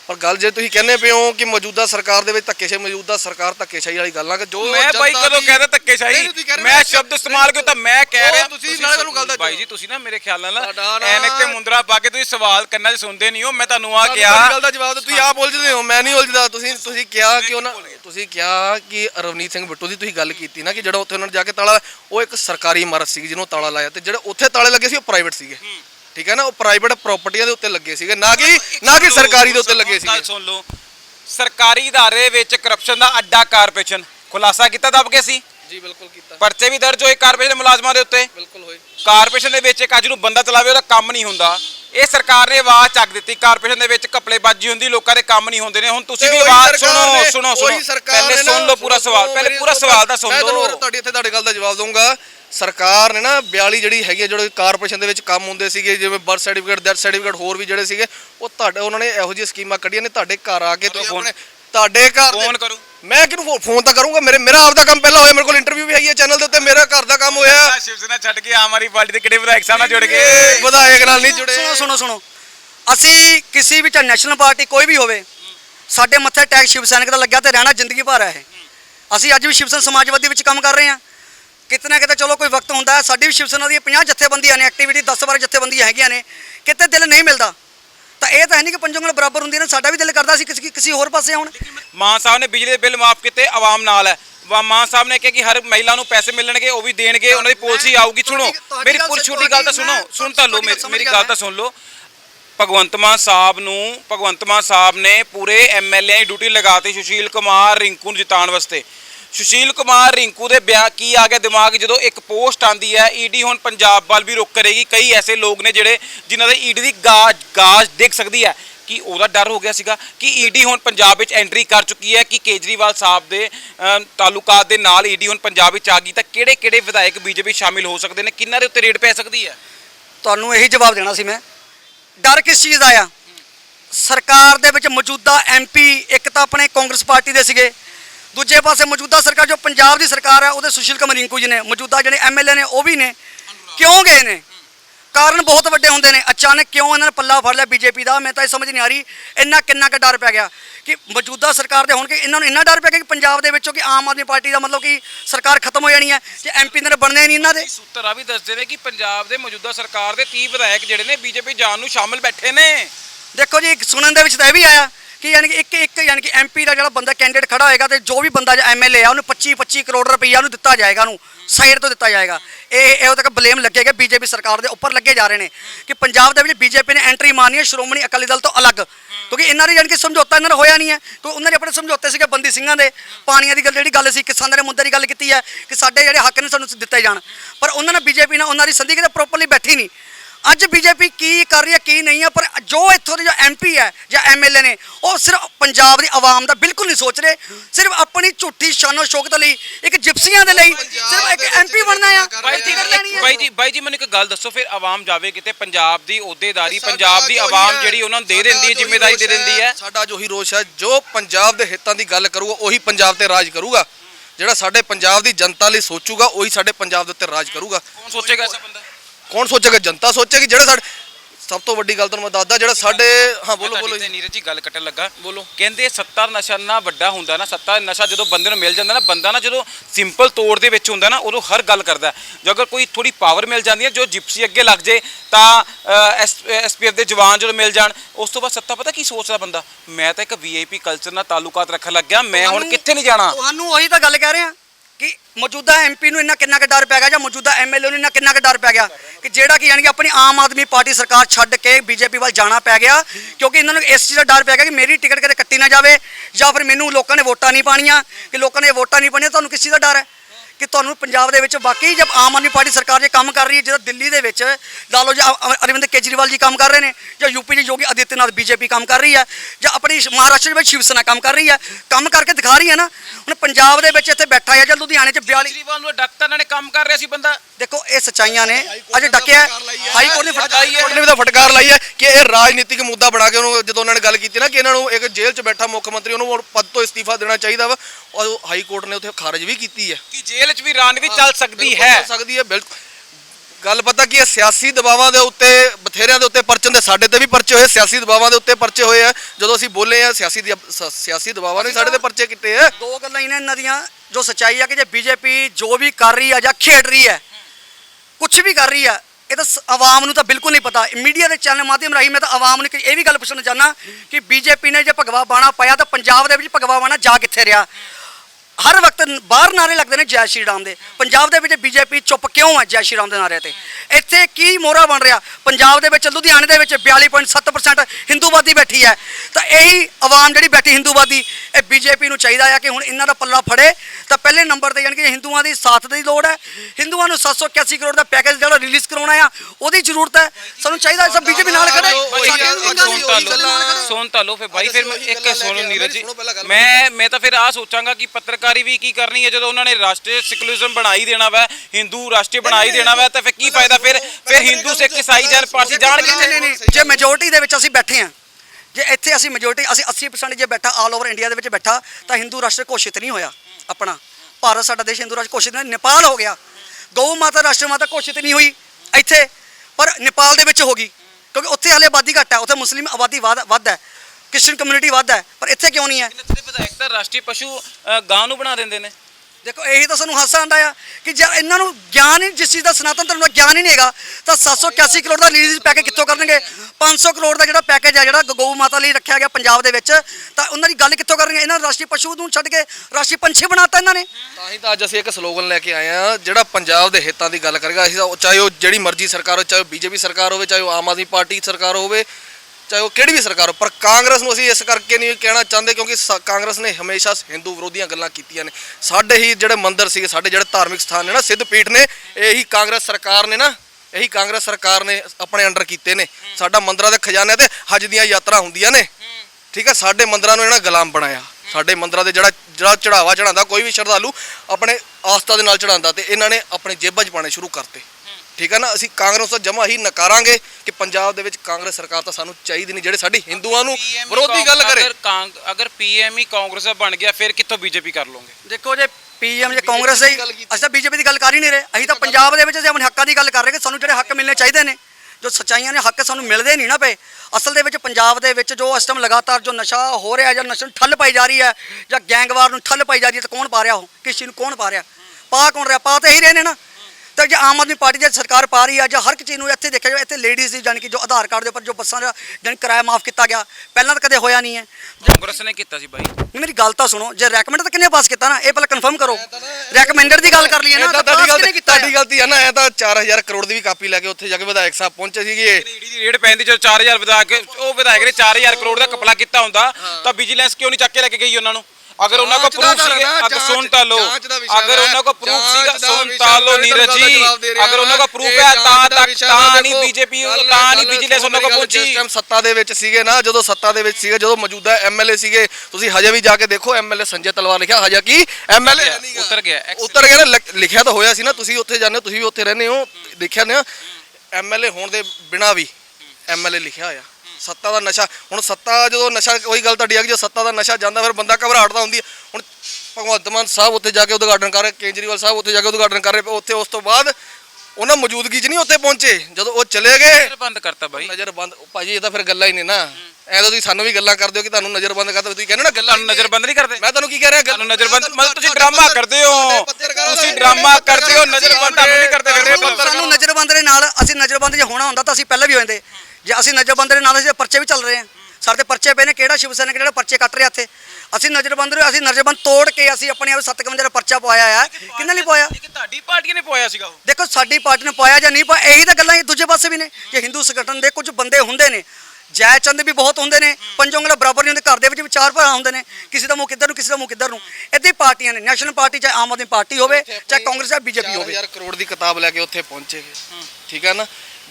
ਪਰ ਗੱਲ ਜੇ ਤੁਸੀਂ ਕਹਿੰਦੇ ਪਏ ਹੋ ਕਿ ਮੌਜੂਦਾ ਸਰਕਾਰ ਦੇ ਵਿੱਚ ਧੱਕੇਸ਼ਾਹੀ ਮੌਜੂਦਾ ਸਰਕਾਰ ਧੱਕੇਸ਼ਾਹੀ ਵਾਲੀ ਗੱਲਾਂ ਕਿ ਜੋ ਮੈਂ ਜਨਤਾ ਕਦੋਂ ਦੀ- ਕਹਿੰਦਾ ਧੱਕੇ ਨਹੀਂ, ਸ਼ਾਹੀ ਤੁਸੀਂ ਕਹਿ ਰਹੇ ਮੈਂ ਹੋ ਸ਼ਬਦ ਇਸਤੇਮਾਲ ਕੀਤਾ ਮੈਂ ਕਹਿ ਉਹ ਰਿਹਾ ਤੁਸੀਂ ਨਾਲੇ ਤੁਹਾਨੂੰ ਗੱਲ ਦਾ ਬਾਈ ਜੀ ਤੁਸੀਂ ਨਾ ਮੇਰੇ ਖਿਆਲ ਨਾਲ ਸਾਡਾ ਨਾ- ਐਨਕ ਤੇ ਮੁੰਦਰਾ ਪਾ ਕੇ ਤੁਸੀਂ ਸਵਾਲ ਕੰਨਾਂ 'ਚ ਸੁਣਦੇ ਨਹੀਂ ਹੋ ਮੈਂ ਤੁਹਾਨੂੰ ਆ ਤੁਹਾਨੂੰ ਮੇਰੀ ਗੱਲ ਦਾ ਜਵਾਬ ਦਿਓ, ਤੁਸੀਂ ਆਪ ਉਲਝਦੇ ਹੋ ਮੈਂ ਨਹੀਂ ਉਲਝਦਾ। ਤੁਸੀਂ ਤੁਸੀਂ ਕਿਹਾ ਕਿ ਉਹਨਾਂ ਤੁਸੀਂ ਕਿਹਾ ਕਿ ਰਵਨੀਤ ਸਿੰਘ ਬਿੱਟੂ ਦੀ ਤੁਸੀਂ ਗੱਲ ਕੀਤੀ ਨਾ ਕਿ ਜਿਹੜਾ ਉੱਥੇ ਉਹਨਾਂ ਨੇ ਜਾ ਕੇ ਤਾਲਾ ਉਹ ਇੱਕ ਸਰਕਾਰੀ ਇਮਾਰਤ ਸੀ ਜਿਹਨੂੰ ਤਾਲਾ ਲਾਇਆ ਤੇ ਜਿਹੜੇ ਉੱਥੇ ਤਾਲੇ ਲੱਗੇ ਸੀ ਉਹ ਪ੍ਰਾਈਵੇਟ ਸੀਗੇ। ਠੀਕ ਹੈ ਨਾ ਉਹ ਪ੍ਰਾਈਵੇਟ ਪ੍ਰਾਪਰਟੀਆਂ ਦੇ ਉੱਤੇ ਲੱਗੇ ਸੀਗੇ। ਨਾ ਕਿ ਨਾ ਕਿ ਸਰਕਾਰੀ ਦੇ ਉੱਤੇ ਲੱਗੇ ਸੀਗੇ। ਗੱਲ ਸੁਣ ਲਓ। ਸਰਕਾਰੀ ਅਦਾਰੇ ਵਿੱਚ ਕਰਪਸ਼ਨ ਦਾ ਅੱਡਾ ਕਾਰਪੋਰੇਸ਼ਨ ਖੁਲਾਸਾ ਕੀਤਾ ਦੱਬ ਕੇ ਸੀ? ਜੀ ਬਿਲਕੁਲ ਕੀਤਾ। ਪਰਚੇ ਵੀ ਦਰਜ ਹੋਏ ਕਾਰਪੋਰੇਸ਼ਨ ਦੇ ਮੁਲਾਜ਼ਮਾਂ ਦੇ ਉੱਤੇ? ਬਿਲਕੁਲ ਹੋਏ। ਕਾਰਪੋਰੇਸ਼ਨ ਦੇ ਵਿੱਚ ਇੱਕ ਅੱਜ ਨੂੰ ਬੰਦਾ ਚਲਾਵੇ ਉਹਦਾ ਕੰਮ ਨਹੀਂ ਹੁੰਦਾ। ਇਹ ਸਰਕਾਰ ਨੇ ਆਵਾਜ਼ ਚੱਕ ਦਿੱਤੀ ਕਾਰਪੋਰੇਸ਼ਨ ਦੇ ਵਿੱਚ ਕਪਲੇਬਾਜੀ ਹੁੰਦੀ ਲੋਕਾਂ ਦੇ ਕੰਮ ਨਹੀਂ ਹੁੰਦੇ ਨੇ। ਹੁਣ ਤੁਸੀਂ ਵੀ ਆਵਾਜ਼ ਸੁਣੋ ਸੁਣੋ ਸੁਣੋ। ਪਹਿਲੇ ਸੁਣ ਲਓ ਪੂਰਾ ਸਵਾਲ ਪਹਿਲੇ ਪੂਰਾ ਸਵਾਲ ਦਾ ਸੁਣ ਮੈਂ ਤੁਹਾਡੀ ਇੱਥੇ ਤੁਹਾਡੀ ਗੱਲ ਦਾ ਜਵਾਬ ਦਊਂਗਾ। ਸਰਕਾਰ ਨੇ ਨਾ 42 ਜਿਹੜੀ ਹੈਗੀ ਜਿਹੜੇ ਕਾਰਪੋਰੇਸ਼ਨ ਦੇ ਵਿੱਚ ਕੰਮ ਹੁੰਦੇ ਸੀਗੇ ਜਿਵੇਂ ਬਰਥ ਸਰਟੀਫਿਕੇਟ ਡੈਥ ਸਰਟੀਫਿਕੇਟ ਹੋਰ ਵੀ ਜਿਹੜੇ ਸੀਗੇ ਉਹ ਤੁਹਾਡੇ ਉਹਨਾਂ ਨੇ ਇਹੋ ਜਿਹੀ ਸਕੀਮਾਂ ਕੱਢੀਆਂ ਨੇ ਤੁਹਾਡੇ ਘਰ ਆ ਕੇ ਤੁਸੀਂ ਆਪਣੇ ਤੁਹਾਡੇ ਘਰ ਫੋਨ ਕਰੋ। ਮੈਂ ਕਿਹਨੂੰ ਫੋਨ ਤਾਂ ਕਰੂੰਗਾ ਮੇਰੇ ਮੇਰਾ ਆਪਦਾ ਕੰਮ ਪਹਿਲਾਂ ਹੋਇਆ ਮੇਰੇ ਕੋਲ ਇੰਟਰਵਿਊ ਵੀ ਹੈਗੀ ਹੈ ਚੈਨਲ ਦੇ ਉੱਤੇ ਮੇਰਾ ਘਰ ਦਾ ਕੰਮ ਹੋਇਆ। ਸ਼ਿਵ ਸੈਨਾ ਛੱਡ ਕੇ ਆਮ ਆਦਮੀ ਪਾਰਟੀ ਦੇ ਕਿਹੜੇ ਵਿਧਾਇਕ ਸਾਹਿਬ ਨਾਲ ਜੁੜ ਗਏ? ਵਿਧਾਇਕ ਨਾਲ ਨਹੀਂ ਜੁੜੇ। ਸੁਣੋ ਸੁਣੋ ਸੁਣੋ। ਅਸੀਂ ਕਿਸੇ ਵੀ ਚਾਹੇ ਨੈਸ਼ਨਲ ਪਾਰਟੀ ਕੋਈ ਵੀ ਹੋਵੇ ਸਾਡੇ ਮੱਥੇ ਟੈਗ ਸ਼ਿਵ ਸੈਨਿਕ ਦਾ ਲੱਗਿਆ ਤੇ ਰਹਿਣਾ ਜ਼ਿੰਦਗੀ ਭਰ ਹੈ ਇਹ। ਅਸੀਂ ਅੱਜ ਵੀ ਸ਼ਿਵ ਸੈਨਾ ਸਮਾਜਵਾਦੀ ਵਿੱਚ ਕੰਮ ਕਰ ਰਹੇ ਹਾਂ। ਕਿਤੇ ਨਾ ਕਿਤੇ ਚਲੋ ਕੋਈ ਵਕਤ ਹੁੰਦਾ ਸਾਡੀ ਵੀ ਸ਼ਿਵ ਸੈਨਾ ਦੀਆਂ 50 ਜਥੇਬੰਦੀਆਂ ਨੇ ਐਕਟੀਵਿਟੀ 10 12 ਜਥੇਬੰਦੀਆਂ ਹੈਗੀਆਂ ਨੇ ਕਿਤੇ ਦਿਲ ਨਹੀਂ ਮਿਲਦਾ। ਤਾਂ ਇਹ ਤਾਂ ਹੈ ਨਹੀਂ ਕਿ ਪੰਜੋਂ ਉਂਗਲ ਬਰਾਬਰ ਹੁੰਦੀਆਂ ਨੇ ਸਾਡਾ ਵੀ ਦਿਲ ਕਰਦਾ ਸੀ ਕਿਸੇ ਕਿਸੇ ਹੋਰ ਪਾਸੇ ਹੁਣ ਮਾਨ ਸਾਹਿਬ ਨੇ ਬਿਜਲੀ ਦੇ ਬਿੱਲ ਮਾਫ ਕੀਤੇ ਆਵਾਮ ਨਾਲ ਹੈ। ਵਾ ਮਾਨ ਸਾਹਿਬ ਨੇ ਕਿਹਾ ਕਿ ਹਰ ਮਹਿਲਾ ਨੂੰ ਪੈਸੇ ਮਿਲਣਗੇ ਉਹ ਵੀ ਦੇਣਗੇ ਉਹਨਾਂ ਦੀ ਪਾਲਿਸੀ ਆਊਗੀ। ਸੁਣੋ ਮੇਰੀ ਪੂਰੀ ਛੋਟੀ ਗੱਲ ਤਾਂ ਸੁਣੋ ਸੁਣ ਤਾਂ ਲਓ ਮੇਰੀ ਗੱਲ। ਤਾਂ ਸੁਣ ਲਓ। ਭਗਵੰਤ ਮਾਨ ਸਾਹਿਬ ਨੂੰ ਭਗਵੰਤ ਮਾਨ ਸਾਹਿਬ ਨੇ ਪੂਰੇ ਐਮਐਲਏ ਦੀ ਡਿਊਟੀ ਲਗਾਤੀ ਸੁਸ਼ੀਲ ਕੁਮਾਰ ਰਿੰਕੂ ਨੂੰ ਜਿਤਾਉਣ ਵਾਸਤੇ। ਸੁਸ਼ੀਲ ਕੁਮਾਰ ਰਿੰਕੂ ਦੇ ਵਿਆਹ ਕੀ ਆ ਗਿਆ ਦਿਮਾਗ ਜਦੋਂ ਇੱਕ ਪੋਸਟ ਆਂਦੀ ਹੈ ਈਡੀ ਹੁਣ ਪੰਜਾਬ ਵੱਲ ਵੀ ਰੁਕ ਕਰੇਗੀ ਕਈ ਐਸੇ ਲੋਕ ਨੇ ਜਿਹੜੇ ਜਿਨ੍ਹਾਂ ਦੇ ਈਡੀ ਦੀ ਗਾਜ ਗਾਜ ਦੇਖ ਸਕਦੀ ਹੈ। ਕਿ ਉਹਦਾ ਡਰ ਹੋ ਗਿਆ ਸੀਗਾ? ਕਿ ਈਡੀ ਹੁਣ ਪੰਜਾਬ ਵਿੱਚ ਐਂਟਰੀ ਕਰ ਚੁੱਕੀ ਹੈ? ਕਿ ਕੇਜਰੀਵਾਲ ਸਾਹਿਬ ਦੇ ਤਾਲੁਕਾਤ ਦੇ ਨਾਲ ਈਡੀ ਹੁਣ ਪੰਜਾਬ ਵਿੱਚ ਆ ਗਈ? ਤਾਂ ਕਿਹੜੇ ਕਿਹੜੇ ਵਿਧਾਇਕ ਬੀਜੇਪੀ ਸ਼ਾਮਿਲ ਹੋ ਸਕਦੇ ਨੇ? ਕਿੰਨਾਂ ਦੇ ਉੱਤੇ ਰੇਡ ਪੈ ਸਕਦੀ ਹੈ? ਤੁਹਾਨੂੰ ਇਹੀ ਜਵਾਬ ਦੇਣਾ ਸੀ ਮੈਂ। ਡਰ ਕਿਸ ਚੀਜ਼ ਦਾ ਆ? ਸਰਕਾਰ ਦੇ ਵਿੱਚ ਮੌਜੂਦਾ ਐਮਪੀ ਇੱਕ ਤਾਂ ਆਪਣੇ ਕਾਂਗਰਸ ਪਾਰਟੀ ਦੇ ਸੀਗੇ। ਦੂਜੇ ਪਾਸੇ ਮੌਜੂਦਾ ਸਰਕਾਰ ਜੋ ਪੰਜਾਬ ਦੀ ਸਰਕਾਰ ਹੈ ਉਹਦੇ ਸੁਸ਼ੀਲ ਕੁਮਾਰ ਰਿੰਕੂ ਜੀ ਨੇ ਮੌਜੂਦਾ ਜਿਹੜੇ ਐਮਐਲਏ ਨੇ ਉਹ ਵੀ ਨੇ ਕਿਉਂ ਗਏ ਨੇ? ਕਾਰਨ ਬਹੁਤ ਵੱਡੇ ਹੁੰਦੇ ਨੇ। ਅਚਾਨਕ ਕਿਉਂ ਇਹਨਾਂ ਨੇ ਪੱਲਾ ਫੜ ਲਿਆ ਬੀਜੇਪੀ ਦਾ? ਮੈਂ ਤਾਂ ਇਹ ਸਮਝ ਨਹੀਂ ਆ ਰਹੀ ਇੰਨਾ ਕਿੰਨਾ ਕੁ ਡਰ ਪੈ ਗਿਆ ਕਿ ਮੌਜੂਦਾ ਸਰਕਾਰ ਦੇ ਹੋਣਗੇ ਇਹਨਾਂ ਨੂੰ ਇੰਨਾ ਡਰ ਪੈ ਗਿਆ ਕਿ ਪੰਜਾਬ ਦੇ ਵਿੱਚੋਂ ਕਿ ਆਮ ਆਦਮੀ ਪਾਰਟੀ ਦਾ ਮਤਲਬ ਕਿ ਸਰਕਾਰ ਖਤਮ ਹੋ ਜਾਣੀ ਹੈ ਜੇ ਐਮਪੀ ਨੇ ਬਣਨੇ ਨਹੀਂ ਇਹਨਾਂ ਦੇ? ਸੂਤਰ ਆ ਵੀ ਦੱਸਦੇ ਨੇ ਕਿ ਪੰਜਾਬ ਦੇ ਮੌਜੂਦਾ ਸਰਕਾਰ ਦੇ 30 ਵਿਧਾਇਕ ਜਿਹੜੇ ਨੇ ਬੀਜੇਪੀ ਜਾਣ ਨੂੰ ਸ਼ਾਮਿਲ ਬੈਠੇ ਨੇ। ਦੇਖੋ ਜੀ ਇੱਕ ਸੁਣਨ ਦੇ ਵਿੱਚ ਤਾਂ ਇਹ ਵੀ ਆਇਆ ਕਿ ਯਾਨੀ ਕਿ ਇੱਕ ਇੱਕ ਯਾਨੀ ਕਿ ਐਮਪੀ ਦਾ ਜਿਹੜਾ ਬੰਦਾ ਕੈਂਡੀਡੇਟ ਖੜਾ ਹੋਏਗਾ ਤੇ ਜੋ ਵੀ ਬੰਦਾ ਜਾਂ ਐਮਐਲਏ ਆ, ਉਹਨੂੰ 25 25 ਕਰੋੜ ਰੁਪਈਆ ਉਹਨੂੰ ਦਿੱਤਾ ਜਾਏਗਾ, ਉਹਨੂੰ ਸਾਈਡ ਤੋਂ ਦਿੱਤਾ ਜਾਏਗਾ। ਇਹ ਇਹੋ ਤੱਕ ਬਲੇਮ ਲੱਗੇਗਾ ਬੀਜੇਪੀ ਸਰਕਾਰ ਦੇ ਉੱਪਰ ਲੱਗੇ ਜਾ ਰਹੇ ਨੇ ਕਿ ਪੰਜਾਬ ਦੇ ਵਿੱਚ ਬੀਜੇਪੀ ਨੇ ਐਂਟਰੀ ਮਾਰਨੀ ਹੈ ਸ਼੍ਰੋਮਣੀ ਅਕਾਲੀ ਦਲ ਤੋਂ ਅਲੱਗ। ਕਿਉਂਕਿ ਇਹਨਾਂ ਦੇ ਯਾਨੀ ਕਿ ਸਮਝੌਤਾ ਇਹਨਾਂ ਨਾਲ ਹੋਇਆ ਨਹੀਂ ਹੈ। ਕਿ ਉਹਨਾਂ ਦੇ ਆਪਣੇ ਸਮਝੌਤੇ ਸੀਗੇ ਬੰਦੀ ਸਿੰਘਾਂ ਦੇ। ਪਾਣੀਆਂ ਦੀ ਗੱਲ ਜਿਹੜੀ ਗੱਲ ਸੀ, ਕਿਸਾਨਾਂ ਦੇ ਮੁੱਦੇ ਦੀ ਗੱਲ ਕੀਤੀ ਹੈ ਕਿ ਸਾਡੇ ਜਿਹੜੇ ਹੱਕ ਨੇ ਸਾਨੂੰ ਦਿੱਤੇ ਜਾਣ। ਪਰ ਉਹਨਾਂ ਨੇ ਬੀਜੇਪੀ ਨਾਲ ਉਹਨਾਂ ਦੀ ਸੰਧੀ ਕਿਤੇ ਪ੍ਰੋਪਰਲੀ ਬੈਠੀ ਨਹੀਂ। ਅੱਜ ਬੀਜੇਪੀ ਕੀ ਕਰ ਰਹੀ ਹੈ ਕੀ ਨਹੀਂ ਹੈ ਪਰ ਜੋ ਇੱਥੋਂ ਦੇ ਜੋ ਐਮਪੀ ਹੈ ਜਾਂ ਐਮਐਲਏ ਨੇ ਉਹ ਸਿਰਫ ਪੰਜਾਬ ਦੀ ਆਵਾਮ ਦਾ ਬਿਲਕੁਲ ਨਹੀਂ ਸੋਚ ਰਹੇ। ਸਿਰਫ ਆਪਣੀ ਝੂਠੀ ਸ਼ਾਨੋ ਸ਼ੌਕਤ ਲਈ ਇੱਕ ਜਿਪਸੀਆਂ ਦੇ ਲਈ ਸਿਰਫ ਇੱਕ ਐਮਪੀ ਬਣਨਾ ਆ ਬਾਈ ਜੀ ਟਿਕਟ ਲੈਣੀ ਹੈ ਬਾਈ ਜੀ ਬਾਈ ਜੀ ਮੈਨੂੰ ਇੱਕ ਗੱਲ ਦੱਸੋ ਫਿਰ ਆਵਾਮ ਜਾਵੇ ਕਿਤੇ ਪੰਜਾਬ ਦੀ ਅਹੁਦੇਦਾਰੀ ਪੰਜਾਬ ਦੀ ਆਵਾਮ ਹੈ, ਜਿਹੜੀ ਉਹਨਾਂ ਨੂੰ ਦੇ ਸਾਡਾ ਦਿੰਦੀ ਹੈ ਜ਼ਿੰਮੇਵਾਰੀ ਦੇ ਰੋਸ਼ ਦਿੰਦੀ ਹੈ ਸਾਡਾ ਜੋ ਹੀ ਰੋਸ਼ ਹੈ ਜੋ ਪੰਜਾਬ ਦੇ ਹਿੱਤਾਂ ਦੀ ਗੱਲ ਕਰੂਗਾ ਉਹੀ ਪੰਜਾਬ ਤੇ ਰਾਜ ਕਰੂਗਾ। ਜਿਹੜਾ ਸਾਡੇ ਪੰਜਾਬ ਦੀ ਜਨਤਾ ਲਈ ਸੋਚੂਗਾ ਉਹੀ ਸਾਡੇ ਪੰਜਾਬ ਦੇ ਉੱਤੇ ਰਾਜ ਕਰੂਗਾ। ਕੌਣ ਸੋਚੇਗਾ ਐਸਾ ਬੰਦਾ? ਕੌਣ ਸੋਚੇਗਾ ਜਨਤਾ ਸੋਚੇਗੀ ਜਿਹੜੇ ਸਾਡੇ ਸਭ ਤੋਂ ਵੱਡੀ ਗੱਲ ਤੁਹਾਨੂੰ ਮੈਂ ਦੱਸਦਾ ਜਿਹੜਾ ਸਾਡੇ ਹਾਂ ਬੋਲੋ ਬੋਲੋ ਜੀ। ਨੀਰਜ ਜੀ ਗੱਲ ਕੱਟਣ ਲੱਗਾ ਬੋਲੋ। ਕਹਿੰਦੇ ਸੱਤਾ ਨਸ਼ਾ ਨਾ ਵੱਡਾ ਹੁੰਦਾ ਨਾ ਸੱਤਾ ਨਸ਼ਾ ਜਦੋਂ ਬੰਦੇ ਨੂੰ ਮਿਲ ਜਾਂਦਾ ਨਾ ਬੰਦਾ ਨਾ ਜਦੋਂ ਸਿੰਪਲ ਤੌਰ ਦੇ ਵਿੱਚ ਹੁੰਦਾ ਨਾ ਉਦੋਂ ਹਰ ਗੱਲ ਕਰਦਾ। ਜੇ ਅਗਰ ਕੋਈ ਥੋੜੀ ਪਾਵਰ ਮਿਲ ਜਾਂਦੀ ਹੈ ਜੋ ਜਿਪਸੀ ਅੱਗੇ ਲੱਗ ਜੇ ਤਾਂ ਐਸਪੀਐਫ ਦੇ ਜਵਾਨ ਜਦੋਂ ਮਿਲ ਜਾਣ ਉਸ ਤੋਂ ਬਾਅਦ ਸੱਤਾ ਪਤਾ ਕੀ ਸੋਚਦਾ ਬੰਦਾ ਮੈਂ ਤਾਂ ਇੱਕ ਵੀਆਈਪੀ ਕਲਚਰ ਨਾਲ ਤਾਲੁਕਾਤ ਰੱਖਣ ਲੱਗਿਆ ਮੈਂ ਹੁਣ ਤੁਹਾਨੂੰ- ਕਿੱਥੇ ਨਹੀਂ ਜਾਣਾ ਤੁਹਾਨੂੰ ਉਹੀ ਤਾਂ ਗੱਲ ਕਹਿ ਰਹੇ ਆ ਕਿ ਮੌਜੂਦਾ ਐਮਪੀ ਨੂੰ ਇੰਨਾ ਕਿੰਨਾ ਕੁ ਡਰ ਪੈ ਗਿਆ ਜਾਂ ਮੌਜੂਦਾ ਐਮਐਲਏ ਨੂੰ ਇੰਨਾ ਕਿੰਨਾ ਕੁ ਡਰ ਪੈ ਗਿਆ ਕਿ ਜਿਹੜਾ ਕਿ ਯਾਨੀ ਕਿ ਆਪਣੀ ਆਮ ਆਦਮੀ ਪਾਰਟੀ ਸਰਕਾਰ ਛੱਡ ਕੇ ਬੀਜੇਪੀ ਵੱਲ ਜਾਣਾ ਪੈ ਗਿਆ, ਕਿਉਂਕਿ ਇਹਨਾਂ ਨੂੰ ਇਸ ਚੀਜ਼ ਦਾ ਡਰ ਪੈ ਗਿਆ ਕਿ ਮੇਰੀ ਟਿਕਟ ਕਦੇ ਕੱਟੀ ਨਾ ਜਾਵੇ ਜਾਂ ਫਿਰ ਮੈਨੂੰ ਲੋਕਾਂ ਨੇ ਵੋਟਾਂ ਨਹੀਂ ਪਾਣੀਆਂ ਕਿ ਲੋਕਾਂ ਨੇ ਵੋਟਾਂ ਨਹੀਂ ਪਾਣੀਆਂ ਤੁਹਾਨੂੰ ਕਿਸ ਚੀਜ਼ ਦਾ ਡਰ ਹੈ? ਕਿ ਤੁਹਾਨੂੰ ਪੰਜਾਬ ਦੇ ਵਿੱਚ ਵਾਕਈ ਜਦ ਆਮ ਆਦਮੀ ਪਾਰਟੀ ਸਰਕਾਰ ਜੇ ਕੰਮ ਕਰ ਰਹੀ ਹੈ ਜਿਹੜਾ ਦਿੱਲੀ ਦੇ ਵਿੱਚ ਲਾ ਲਓ ਜਾਂ ਅਰਵਿੰਦ ਕੇਜਰੀਵਾਲ ਜੀ ਕੰਮ ਕਰ ਰਹੇ ਨੇ ਜਾਂ ਯੂਪੀ ਦੇ ਯੋਗੀ ਆਦਿੱਤਿਆਨਾਥ ਬੀਜੇਪੀ ਕੰਮ ਕਰ ਰਹੀ ਹੈ ਜਾਂ ਆਪਣੀ ਮਹਾਰਾਸ਼ਟਰ ਵਿੱਚ ਸ਼ਿਵ ਸੈਨਾ ਕੰਮ ਕਰ ਰਹੀ ਹੈ ਕੰਮ ਕਰਕੇ ਦਿਖਾ ਰਹੀ ਹੈ ਨਾ ਹੁਣ ਪੰਜਾਬ ਦੇ ਵਿੱਚ ਇੱਥੇ ਬੈਠਾ ਹੈ ਜਾਂ ਲੁਧਿਆਣੇ 'ਚ 42 ਕੇਜਰੀਵਾਲ ਨੂੰ ਡਾਕਟਰ ਨੇ ਕੰਮ ਕਰ ਰਿਹਾ ਸੀ ਬੰਦਾ। ਦੇਖੋ ਇਹ ਸਚਾਈਆਂ ਨੇ ਅੱਜ ਡੱਕਿਆ ਹਾਈ ਕੋਰਟ ਨੇ ਫਟਕਾਈ ਹੈ। ਕੋਰਟ ਨੇ ਵੀ ਤਾਂ ਫਟਕਾਰ ਲਾਈ ਹੈ ਕਿ ਇਹ ਰਾਜਨੀਤਿਕ ਮੁੱਦਾ ਬਣਾ ਕੇ ਉਹਨੂੰ ਜਦੋਂ ਉਹਨਾਂ ਨੇ ਗੱਲ ਕੀਤੀ ਨਾ ਕਿ ਇਹਨਾਂ ਨੂੰ ਇੱਕ ਜੇਲ੍ਹ 'ਚ ਬੈਠਾ ਮੁੱਖ ਮੰਤਰੀ ਉਹਨੂੰ ਪਦ ਤੋਂ ਇਸਤੀਫਾ ਦੇਣਾ ਚਾਹੀਦਾ ਵਾ ਔਰ ਹਾਈ ਕੋਰਟ ਨੇ ਉੱਥੇ ਖਾਰਜ ਵੀ ਕੀਤੀ ਹੈ। ਕਿ ਜੇਲ੍ਹ 'ਚ ਵੀ ਰਾਜਨੀਤੀ ਚੱਲ ਸਕਦੀ ਬਿਲਕੁਲ ਹੈ। ਚੱਲ ਸਕਦੀ ਹੈ ਬਿਲਕੁਲ। ਗੱਲ ਪਤਾ ਕੀ ਹੈ ਸਿਆਸੀ ਦਬਾਵਾਂ ਦੇ ਉੱਤੇ ਬਥੇਰਿਆਂ ਦੇ ਉੱਤੇ ਪਰਚੇ ਦੇ ਸਾਡੇ ਤੇ ਵੀ ਪਰਚੇ ਹੋਏ ਸਿਆਸੀ ਦਬਾਵਾਂ ਦੇ ਉੱਤੇ ਪਰਚੇ ਹੋਏ ਆ। ਜਦੋਂ ਅਸੀਂ ਬੋਲੇ ਆ ਸਿਆਸੀ ਦ- ਸ- ਸਿਆਸੀ ਦਬਾਵਾਂ ਨੇ ਸਾਡੇ ਤੇ ਪਰਚੇ ਕੀਤੇ ਆ। ਦੋ ਗੱਲਾਂ ਇਹਨਾਂ ਇਹਨਾਂ ਦੀਆਂ ਜੋ ਸਚਾਈ ਆ ਕਿ ਜੇ ਬੀਜੇਪੀ ਜੋ ਵੀ ਕਰ ਰਹੀ ਆ ਜਾਂ ਖੇਡ ਰਹੀ ਹੈ ਕੁਝ ਵੀ ਕਰ ਰਹੀ ਆ ਇਹ ਤਾਂ ਸ- ਆਵਾਮ ਨੂੰ ਤਾਂ ਬਿਲਕੁਲ ਨਹੀਂ ਪਤਾ। ਮੀਡੀਆ ਦੇ ਚੈਨਲ ਮਾਧਿਅਮ ਰਾਹੀਂ ਮੈਂ ਤਾਂ ਆਵਾਮ ਨੂੰ ਇੱਕ ਇਹ ਵੀ ਗੱਲ ਪੁੱਛਣਾ ਚਾਹਨਾ ਕਿ ਬੀਜੇਪੀ ਨੇ ਜੇ ਭਗਵਾ ਬਾਣਾ ਪਾਇਆ ਤਾਂ ਪੰਜਾਬ ਦੇ ਵਿੱਚ ਭਗਵਾ ਬਾਣਾ ਜਾ ਕਿੱਥੇ ਰਿਹਾ? ਹਰ ਵਕਤ ਬਾਹਰ ਨਾਰੇ ਲੱਗਦੇ ਨੇ ਜੈ ਸ਼੍ਰੀ ਰਾਮ ਦੇ। ਪੰਜਾਬ ਦੇ ਵਿੱਚ ਬੀਜੇਪੀ ਚੁੱਪ ਕਿਉਂ ਹੈ ਜੈ ਸ਼੍ਰੀ ਰਾਮ ਦੇ ਨਾਰੇ ਤੇ? ਇੱਥੇ ਕੀ ਮੋਹਰਾ ਬਣ ਰਿਹਾ? ਪੰਜਾਬ ਦੇ ਵਿੱਚ ਲੁਧਿਆਣੇ ਦੇ ਵਿੱਚ 42.7% ਹਿੰਦੂਵਾਦੀ ਬੈਠੀ ਹੈ। ਤਾਂ ਇਹੀ ਆਵਾਮ ਜਿਹੜੀ ਬੈਠੀ ਹਿੰਦੂਵਾਦੀ ਇਹ ਬੀਜੇਪੀ ਨੂੰ ਚਾਹੀਦਾ ਆ ਕਿ ਹੁਣ ਇਹਨਾਂ ਦਾ ਪੱਲਾ ਫੜੇ। ਤਾਂ ਪਹਿਲੇ ਨੰਬਰ ਤੇ ਯਾਨੀ ਕਿ ਹਿੰਦੂਆਂ ਦੀ ਸਾਥ ਦੀ ਲੋੜ ਹੈ। ਹਿੰਦੂਆਂ ਨੂੰ 781 ਕਰੋੜ ਦਾ ਪੈਕੇਜ ਜਿਹੜਾ ਰਿਲੀਜ਼ ਕਰਾਉਣਾ ਆ ਉਹਦੀ ਜ਼ਰੂਰਤ ਹੈ। ਸਾਨੂੰ ਚਾਹੀਦਾ ਸਭ ਬੀਜੇਪੀ ਨਾਲ ਖੜੇ। ਸੁਣ ਤਾਂ ਲਓ ਫਿਰ ਬਾਈ ਫਿਰ ਇੱਕ ਲੈ ਸੁਣੋ ਨੀਰਜ ਜੀ। ਮੈਂ ਮੈਂ ਤਾਂ ਫਿਰ ਆ ਸੋਚਾਂਗਾ ਕਿ ਪੱਤਰਕਾਰੀ ਵੀ ਕੀ ਕਰਨੀ ਹੈ? ਜਦੋਂ ਉਹਨਾਂ ਨੇ ਰਾਸ਼ਟਰੀ ਸਿਕੂਲਰਿਜ਼ਮ ਬਣਾ ਹੀ ਦੇਣਾ ਵਾ ਹਿੰਦੂ ਰਾਸ਼ਟਰੀ ਬਣਾ ਹੀ ਦੇਣਾ ਵਾ ਤਾਂ ਫਿਰ ਕੀ ਫਾਇਦਾ? ਫਿਰ ਫਿਰ ਹਿੰਦੂ ਸਿੱਖ ਈਸਾਈ ਜਨ ਪਾਰਸੀ ਜਾਣ ਨਹੀਂ, ਜੇ ਮੈਜੋਰਟੀ ਦੇ ਵਿੱਚ ਅਸੀਂ ਬੈਠੇ ਹਾਂ ਜੇ ਇੱਥੇ ਅਸੀਂ ਮੈਜੋਰਟੀ ਅਸੀਂ 80% ਜੇ ਬੈਠਾ ਆਲ ਓਵਰ ਇੰਡੀਆ ਦੇ ਵਿੱਚ ਬੈਠਾ ਤਾਂ ਹਿੰਦੂ ਰਾਸ਼ਟਰ ਘੋਸ਼ਿਤ ਨਹੀਂ ਹੋਇਆ ਆਪਣਾ। ਭਾਰਤ ਸਾਡਾ ਦੇਸ਼ ਹਿੰਦੂ ਰਾਸ਼ਟਰ ਘੋਸ਼ਿਤ ਨਹੀਂ ਨੇਪਾਲ ਹੋ ਗਿਆ। ਗਊ ਮਾਤਾ ਰਾਸ਼ਟਰ ਮਾਤਾ ਘੋਸ਼ਿਤ ਨਹੀਂ ਹੋਈ ਇੱਥੇ ਪਰ ਨੇਪਾਲ ਦੇ ਵਿੱਚ ਹੋ ਗਈ ਕਿਉਂਕਿ ਉੱਥੇ ਹਲੇ ਆਬਾਦੀ ਘੱਟ ਹੈ ਉੱਥੇ ਮੁਸਲਿਮ ਆਬਾਦੀ ਵੱਧ ਹੈ। ਕ੍ਰਿਸਚੀਅਨ ਕਮਿਊਨਿਟੀ ਵੱਧ ਹੈ ਪਰ ਇੱਥੇ ਕਿਉਂ ਨਹੀਂ ਹੈ? ਇੱਥੇ ਦੇ ਵਿਧਾਇਕ ਤਾਂ ਰਾਸ਼ਟਰੀ ਪਸ਼ੂ ਗਾਂ ਨੂੰ ਬਣਾ ਦਿੰਦੇ ਨੇ। ਦੇਖੋ ਇਹੀ ਤਾਂ ਸਾਨੂੰ ਹਾਸਾ ਆਉਂਦਾ ਆ ਕਿ ਜੇ ਇਹਨਾਂ ਨੂੰ ਗਿਆਨ ਹੀ ਜਿਸ ਚੀਜ਼ ਦਾ ਸਨਾਤਨ ਧਰਮ ਦਾ ਗਿਆਨ ਹੀ ਨਹੀਂ ਹੈਗਾ ਤਾਂ 781 ਕਰੋੜ ਦਾ ਰਿਲੀਜ਼ ਪੈਕੇਜ ਕਿੱਥੋਂ ਕਰਨਗੇ? 500 ਕਰੋੜ ਦਾ ਜਿਹੜਾ ਪੈਕੇਜ ਹੈ ਜਿਹੜਾ ਗਊ ਮਾਤਾ ਲਈ ਰੱਖਿਆ ਗਿਆ ਪੰਜਾਬ ਦੇ ਵਿੱਚ ਤਾਂ ਉਹਨਾਂ ਦੀ ਗੱਲ ਕਿੱਥੋਂ ਕਰਨਗੇ? ਇਹਨਾਂ ਨੂੰ ਰਾਸ਼ਟਰੀ ਪਸ਼ੂ ਨੂੰ ਛੱਡ ਕੇ ਰਾਸ਼ਟਰੀ ਪੰਛੀ ਬਣਾਤਾ ਇਹਨਾਂ ਨੇ। ਤਾਂ ਹੀ ਤਾਂ ਅੱਜ ਅਸੀਂ ਇੱਕ ਸਲੋਗਨ ਲੈ ਕੇ ਆਏ ਆ ਜਿਹੜਾ ਪੰਜਾਬ ਦੇ ਹਿੱਤਾਂ ਦੀ ਗੱਲ ਕਰੇਗਾ। ਅਸੀਂ ਚਾਹੇ ਉਹ ਜਿਹੜੀ ਮਰਜ਼ੀ ਸਰਕਾਰ ਹੋਵੇ ਚਾਹੇ ਉਹ ਬੀਜੇਪੀ ਸਰਕਾਰ ਹੋਵੇ ਚਾਹੇ ਉਹ ਆਮ ਆਦਮੀ ਪਾਰਟੀ ਸਰਕਾਰ ਹੋਵੇ ਚਾਹੇ ਉਹ ਕਿਹੜੀ ਵੀ ਸਰਕਾਰ ਹੋਵੇ ਪਰ ਕਾਂਗਰਸ ਨੂੰ ਅਸੀਂ ਇਸ ਕਰਕੇ ਨਹੀਂ ਕਹਿਣਾ ਚਾਹੁੰਦੇ ਕਿਉਂਕਿ ਸ- ਕਾਂਗਰਸ ਨੇ ਹਮੇਸ਼ਾ ਹਿੰਦੂ ਵਿਰੋਧੀਆਂ ਗੱਲਾਂ ਕੀਤੀਆਂ ਨੇ। ਸਾਡੇ ਹੀ ਜਿਹੜੇ ਮੰਦਿਰ ਸੀਗੇ ਸਾਡੇ ਜਿਹੜੇ ਧਾਰਮਿਕ ਸਥਾਨ ਨੇ ਨਾ ਸਿੱਧ ਪੀਠ ਨੇ ਇਹੀ ਕਾਂਗਰਸ ਸਰਕਾਰ ਨੇ ਨਾ ਇਹੀ ਕਾਂਗਰਸ ਸਰਕਾਰ ਨੇ ਆਪਣੇ ਅੰਡਰ ਕੀਤੇ ਨੇ। ਸਾਡਾ ਮੰਦਿਰਾਂ ਦੇ ਖਜ਼ਾਨੇ ਤੇ ਹਜ ਦੀਆਂ ਯਾਤਰਾ ਹੁੰਦੀਆਂ ਨੇ। ਠੀਕ ਹੈ ਸਾਡੇ ਮੰਦਰਾਂ ਨੂੰ ਇਹਨਾਂ ਗੁਲਾਮ ਬਣਾਇਆ। ਸਾਡੇ ਮੰਦਰਾਂ ਦੇ ਜਿਹੜਾ ਜਿਹੜਾ ਚੜਾਵਾ ਚੜਾਉਂਦਾ ਕੋਈ ਵੀ ਸ਼ਰਧਾਲੂ ਆਪਣੇ ਆਸਥਾ ਦੇ ਨਾਲ ਚੜਾਉਂਦਾ ਤੇ ਇਹਨਾਂ ਨੇ ਆਪਣੇ ਜੇਬਾਂ 'ਚ ਪਾਣੇ ਸ਼ੁਰੂ ਕਰਤੇ। ਠੀਕ ਹੈ ਨਾ ਅਸੀਂ ਕਾਂਗਰਸ ਤੋਂ ਜਮਾ ਹੀ ਨਕਾਰਾਂਗੇ ਕਿ ਪੰਜਾਬ ਦੇ ਵਿੱਚ ਕਾਂਗਰਸ ਸਰਕਾਰ ਤਾਂ ਸਾਨੂੰ ਚਾਹੀਦੀ ਨਹੀਂ ਜਿਹੜੇ ਸਾਡੀ ਹਿੰਦੂਆਂ ਨੂੰ ਵਿਰੋਧੀ ਗੱਲ ਕਰੇ। ਅਗਰ ਕਾਂਗ- ਅਗਰ ਪੀਐਮ ਹੀ ਕਾਂਗਰਸ ਦਾ ਬਣ ਗਿਆ ਫਿਰ ਕਿੱਥੋਂ ਬੀਜੇਪੀ ਕਰ ਲਓਗੇ ਦੇਖੋ ਜੇ ਪੀਐਮ ਜੇ ਕਾਂਗਰਸ ਦੇ। ਅਸੀਂ ਤਾਂ ਬੀਜੇਪੀ ਦੀ ਗੱਲ ਕਰ ਹੀ ਨਹੀਂ ਰਹੇ। ਅਸੀਂ ਤਾਂ ਪੰਜਾਬ ਦੇ ਵਿੱਚ ਅਸੀਂ ਆਪਣੇ ਹੱਕਾਂ ਦੀ ਗੱਲ ਕਰ ਰਹੇ ਕਿ ਸਾਨੂੰ ਜਿਹੜੇ ਹੱਕ ਮਿਲਣੇ ਚਾਹੀਦੇ ਨੇ ਜੋ ਸੱਚਾਈਆਂ ਨੇ ਹੱਕ ਸਾਨੂੰ ਮਿਲਦੇ ਨਹੀਂ ਨਾ ਪਏ। ਅਸਲ ਦੇ ਵਿੱਚ ਪੰਜਾਬ ਦੇ ਵਿੱਚ ਜੋ ਇਸ ਟਾਈਮ ਲਗਾਤਾਰ ਜੋ ਨਸ਼ਾ ਹੋ ਰਿਹਾ ਜਾਂ ਨਸ਼ਾ ਨੂੰ ਠੱਲ ਪਾਈ ਜਾ ਰਹੀ ਹੈ ਜਾਂ ਗੈਂਗਵਾਰ ਨੂੰ ਠੱਲ ਪਾਈ ਜਾ ਰਹੀ ਹੈ ਤਾਂ ਕੌਣ ਪਾ ਰਿਹਾ ਉਹ? ਕਿਸ ਨੂੰ ਕੌਣ ਪਾ ਰਿਹਾ? ਪਾ ਕੌਣ ਰਿਹਾ? ਪਾ ਤਾਂ ਇਹੀ ਰਹੇ ਨੇ ਨਾ। ਤੇ ਜੇ ਆਮ ਆਦਮੀ ਪਾਰਟੀ ਦੀ ਸਰਕਾਰ ਪਾ ਰਹੀ ਹੈ ਜਾਂ ਹਰ ਇੱਕ ਚੀਜ਼ ਨੂੰ ਇੱਥੇ ਦੇਖਿਆ ਜਾਵੇ ਇੱਥੇ ਲੇਡੀਜ਼ ਦੀ ਜਾਨਕੀ ਜੋ ਆਧਾਰ ਕਾਰਡ ਦੇ ਉੱਪਰ ਜੋ ਬੱਸਾਂ ਦਾ ਜਾਨ ਕਿਰਾਇਆ ਮਾਫ ਕੀਤਾ ਗਿਆ ਪਹਿਲਾਂ ਤਾਂ ਕਦੇ ਹੋਇਆ ਨਹੀਂ ਹੈ। ਕਾਂਗਰਸ ਨੇ ਕੀਤਾ ਸੀ ਬਾਈ। ਨਹੀਂ, ਮੇਰੀ ਗੱਲ ਤਾਂ ਸੁਣੋ ਜੇ ਰეკਮੈਂਡ ਤਾਂ ਕਿੰਨੇ ਪਾਸ ਕੀਤਾ ਨਾ? ਇਹ ਪਹਿਲਾਂ ਕਨਫਰਮ ਕਰੋ। ਰეკਮੈਂਡਰ ਦੀ ਗੱਲ ਕਰ ਲਈਏ ਨਾ ਤਾਂ ਪਾਸ ਕਿਹਨੇ ਗਲਤੀ ਕੀਤਾ ਤੁਹਾਡੀ ਗਲਤੀ ਹੈ ਨਾ ਐ ਤਾਂ 4000 ਕਰੋੜ ਦੀ ਵੀ ਕਾਪੀ ਲੈ ਕੇ ਉੱਥੇ ਜਾ ਕੇ ਵਿਧਾਇਕ ਸਾਹਿਬ ਪਹੁੰਚੇ ਸੀਗੇ। ਈਡੀ ਦੀ ਰੇਡ ਪੈਂਦੀ ਜਦੋਂ 4000 ਵਿਧਾਇਕ ਉਹ ਵਿਧਾਇਕ ਨੇ 4000 ਕਰੋੜ ਦਾ ਕਪਲਾ ਕੀਤਾ ਹੁੰਦਾ ਤਾਂ ਵਿਜੀਲੈਂਸ ਕਿਉਂ ਨਹੀਂ ਚੱਕ ਕੇ ਲੈ ਕੇ ਗਈ ਉਹਨਾਂ ਨੂੰ? ਅਗਰ ਉਹਨਾਂ ਕੋਲ ਪ੍ਰੂਫ ਸੀਗੇ ਅਗਰ ਸੁਣ ਤਾਂ ਲੋ ਅਗਰ। ਉਹਨਾਂ ਕੋਲ ਪ੍ਰੂਫ ਸੀਗਾ ਸੁਣ ਤਾਂ ਲੋ ਨੀਰਜ ਜੀ ਅਗਰ ਉਹਨਾਂ ਕੋਲ ਪ੍ਰੂਫ ਹੈ ਤਾਂ ਤੱਕ ਤਾਂ ਨਹੀਂ ਬੀਜੇਪੀ ਤਾਂ ਨਹੀਂ ਵਿਜੀਲੈਂਸ ਉਹਨਾਂ ਕੋਲ ਪਹੁੰਚੀ ਜਿਸ ਟਾਈਮ ਸੱਤਾ ਦੇ ਵਿੱਚ ਸੀਗੇ ਨਾ ਜਦੋਂ ਸੱਤਾ ਦੇ ਵਿੱਚ ਸੀਗੇ ਜਦੋਂ ਮੌਜੂਦਾ ਐਮਐਲਏ ਸੀਗੇ ਤੁਸੀਂ ਹਜੇ ਵੀ ਜਾ ਕੇ ਦੇਖੋ ਐਮਐਲਏ ਸੰਜੇ ਤਲਵਾਰ ਲਿਖਿਆ ਹਜੇ ਕੀ ਐਮਐਲਏ ਉਤਰ ਗਿਆ, ਉਤਰ ਗਿਆ ਨਾ ਲਿਖ- ਲਿਖਿਆ ਤਾਂ ਹੋਇਆ ਸੀ ਨਾ ਤੁਸੀਂ ਉੱਥੇ ਜਾਂਦੇ ਤੁਸੀਂ ਵੀ ਉੱਥੇ ਰਹਿੰਦੇ ਹੋ ਦੇਖਿਆ ਨਾ ਐਮਐਲਏ ਹੋਣ ਦੇ ਬਿਨਾ ਵੀ ਐਮਐਲਏ ਲਿਖਿਆ ਹੋਇਆ। ਸੱਤਾ ਦਾ ਨਸ਼ਾ ਹੁਣ ਸੱਤਾ ਜਦੋਂ ਨਸ਼ਾ ਉਹੀ ਗੱਲ ਤੁਹਾਡੀ ਆ ਕਿ ਜੋ ਸੱਤਾ ਦਾ ਨਸ਼ਾ ਜਾਂਦਾ ਫਿਰ ਬੰਦਾ ਘਬਰਾਹਟ ਤਾਂ ਹੁੰਦੀ ਹੈ ਹੁਣ ਭਗਵੰਤ ਮਾਨ ਸਾਹਿਬ ਉੱਥੇ ਜਾ ਕੇ ਉਦਘਾਟਨ ਕਰ ਰਹੇ ਕੇਜਰੀਵਾਲ ਸਾਹਿਬ ਉੱਥੇ ਜਾ ਕੇ ਉਦਘਾਟਨ ਕਰ ਰਹੇ ਉੱਥੇ ਉਸ ਤੋਂ ਬਾਅਦ ਉਹਨਾਂ ਮੌਜੂਦਗੀ 'ਚ ਨਹੀਂ ਉੱਥੇ ਪਹੁੰਚੇ ਜਦੋਂ ਉਹ ਚਲੇ ਗਏ। ਬੰਦ ਕਰਤਾ ਬਾਈ। ਨਜ਼ਰ ਬੰਦ ਭਾਜੀ ਇਹ ਤਾਂ ਫਿਰ ਗੱਲਾਂ ਹੀ ਨੇ ਨਾ। ਐ ਤਾਂ ਤੁਸੀਂ ਸਾਨੂੰ ਵੀ ਗੱਲਾਂ ਕਰਦੇ ਹੋ ਕਿ ਤੁਹਾਨੂੰ ਨਜ਼ਰ ਬੰਦ ਕਰਤਾ ਤੁਸੀਂ ਕਹਿੰਦੇ ਹੋ ਨਾ ਗੱਲਾਂ ਤੁਹਾਨੂੰ ਨਜ਼ਰ ਬੰਦ ਨਹੀਂ ਕਰਦੇ। ਮੈਂ ਤੁਹਾਨੂੰ ਕੀ ਕਹਿ ਰਿਹਾ ਤੁਹਾਨੂੰ ਨਜ਼ਰ ਬੰਦ ਮਤਲਬ ਤੁਸੀਂ ਡਰਾਮਾ ਕਰਦੇ ਹੋ। ਤੁਸੀਂ ਡਰਾਮਾ ਕਰਦੇ ਹੋ ਨਜ਼ਰ ਬੰਦ ਤੁਹਾਨੂੰ ਨਹੀਂ ਕਰਦੇ ਫਿਰ ਇਹ ਪੱਤਰਕਾਰ ਸਾਨੂੰ ਨਜ਼ਰਬੰਦ ਦੇ ਨਾਲ ਅਸੀਂ ਨਜ਼ਰਬੰਦ ਜੇ ਹੋਣਾ ਹੁੰਦਾ ਤਾਂ ਅਸੀਂ ਪਹਿਲਾਂ ਵੀ ਹੋ ਜਾਂਦੇ। ਜੇ ਅਸੀਂ ਨਜ਼ਰਬੰਦ ਦੇ ਨਾਲ ਅਸੀਂ ਪਰਚੇ ਵੀ ਚੱਲ ਰਹੇ ਹਾਂ। ਸਾਡੇ ਤੇ ਪਰਚੇ ਪਏ ਨੇ ਕਿਹੜਾ ਸ਼ਿਵ ਸੈਨਾ ਕਿਹੜਾ ਪਰਚੇ ਕੱਟ ਰਿਹਾ ਇੱਥੇ? ਅਸੀਂ ਨਜ਼ਰਬੰਦ ਰਹੇ ਅਸੀਂ ਨਜ਼ਰਬੰਦ ਤੋੜ ਕੇ ਅਸੀਂ ਆਪਣੇ ਆਪ 751 ਦਾ ਪਰਚਾ ਪਵਾਇਆ ਆ। ਕਿੰਨਾ ਨਹੀਂ ਪਵਾਇਆ? ਤੁਹਾਡੀ ਪਾਰਟੀ ਨੇ ਪਵਾਇਆ ਸੀਗਾ ਉਹ। ਦੇਖੋ ਸਾਡੀ ਪਾਰਟੀ ਨੇ ਪਾਇਆ ਜਾਂ ਨਹੀਂ ਪਾਇਆ ਇਹੀ ਤਾਂ ਗੱਲਾਂ ਇਹ ਦੂਜੇ ਪਾਸੇ ਵੀ ਨੇ। ਕਿ ਹਿੰਦੂ ਸੰਗਠਨ ਦੇ ਕੁਝ ਬੰਦੇ ਹੁੰਦੇ ਨੇ ਜੈ ਚੰਦ ਵੀ ਬਹੁਤ ਹੁੰਦੇ ਨੇ ਪੰਜ ਉਂਗਲਾਂ ਬਰਾਬਰ ਨਹੀਂ ਹੁੰਦੇ ਘਰ ਦੇ ਵਿੱਚ ਵੀ ਚਾਰ ਭਰਾ ਹੁੰਦੇ ਨੇ ਕਿਸੇ ਦਾ ਮੂੰਹ ਕਿੱਧਰ ਨੂੰ ਕਿਸੇ ਦਾ ਮੂੰਹ ਕਿੱਧਰ ਨੂੰ। ਹੀ ਪਾਰਟੀਆਂ ਨੇ ਨੈਸ਼ਨਲ ਪਾਰਟੀ ਚਾਹੇ ਆਮ ਆਦਮੀ ਪਾਰਟੀ ਹੋਵੇ ਚਾਹੇ ਕਾਂਗਰਸ ਜਾਂ ਬੀਜੇਪੀ ਹੋਵੇ। 4000 ਕਰੋੜ ਦੀ ਕਿਤਾਬ ਲੈ ਕੇ ਉੱਥੇ ਪਹੁੰਚੇ ਠੀਕ ਹੈ ਨਾ?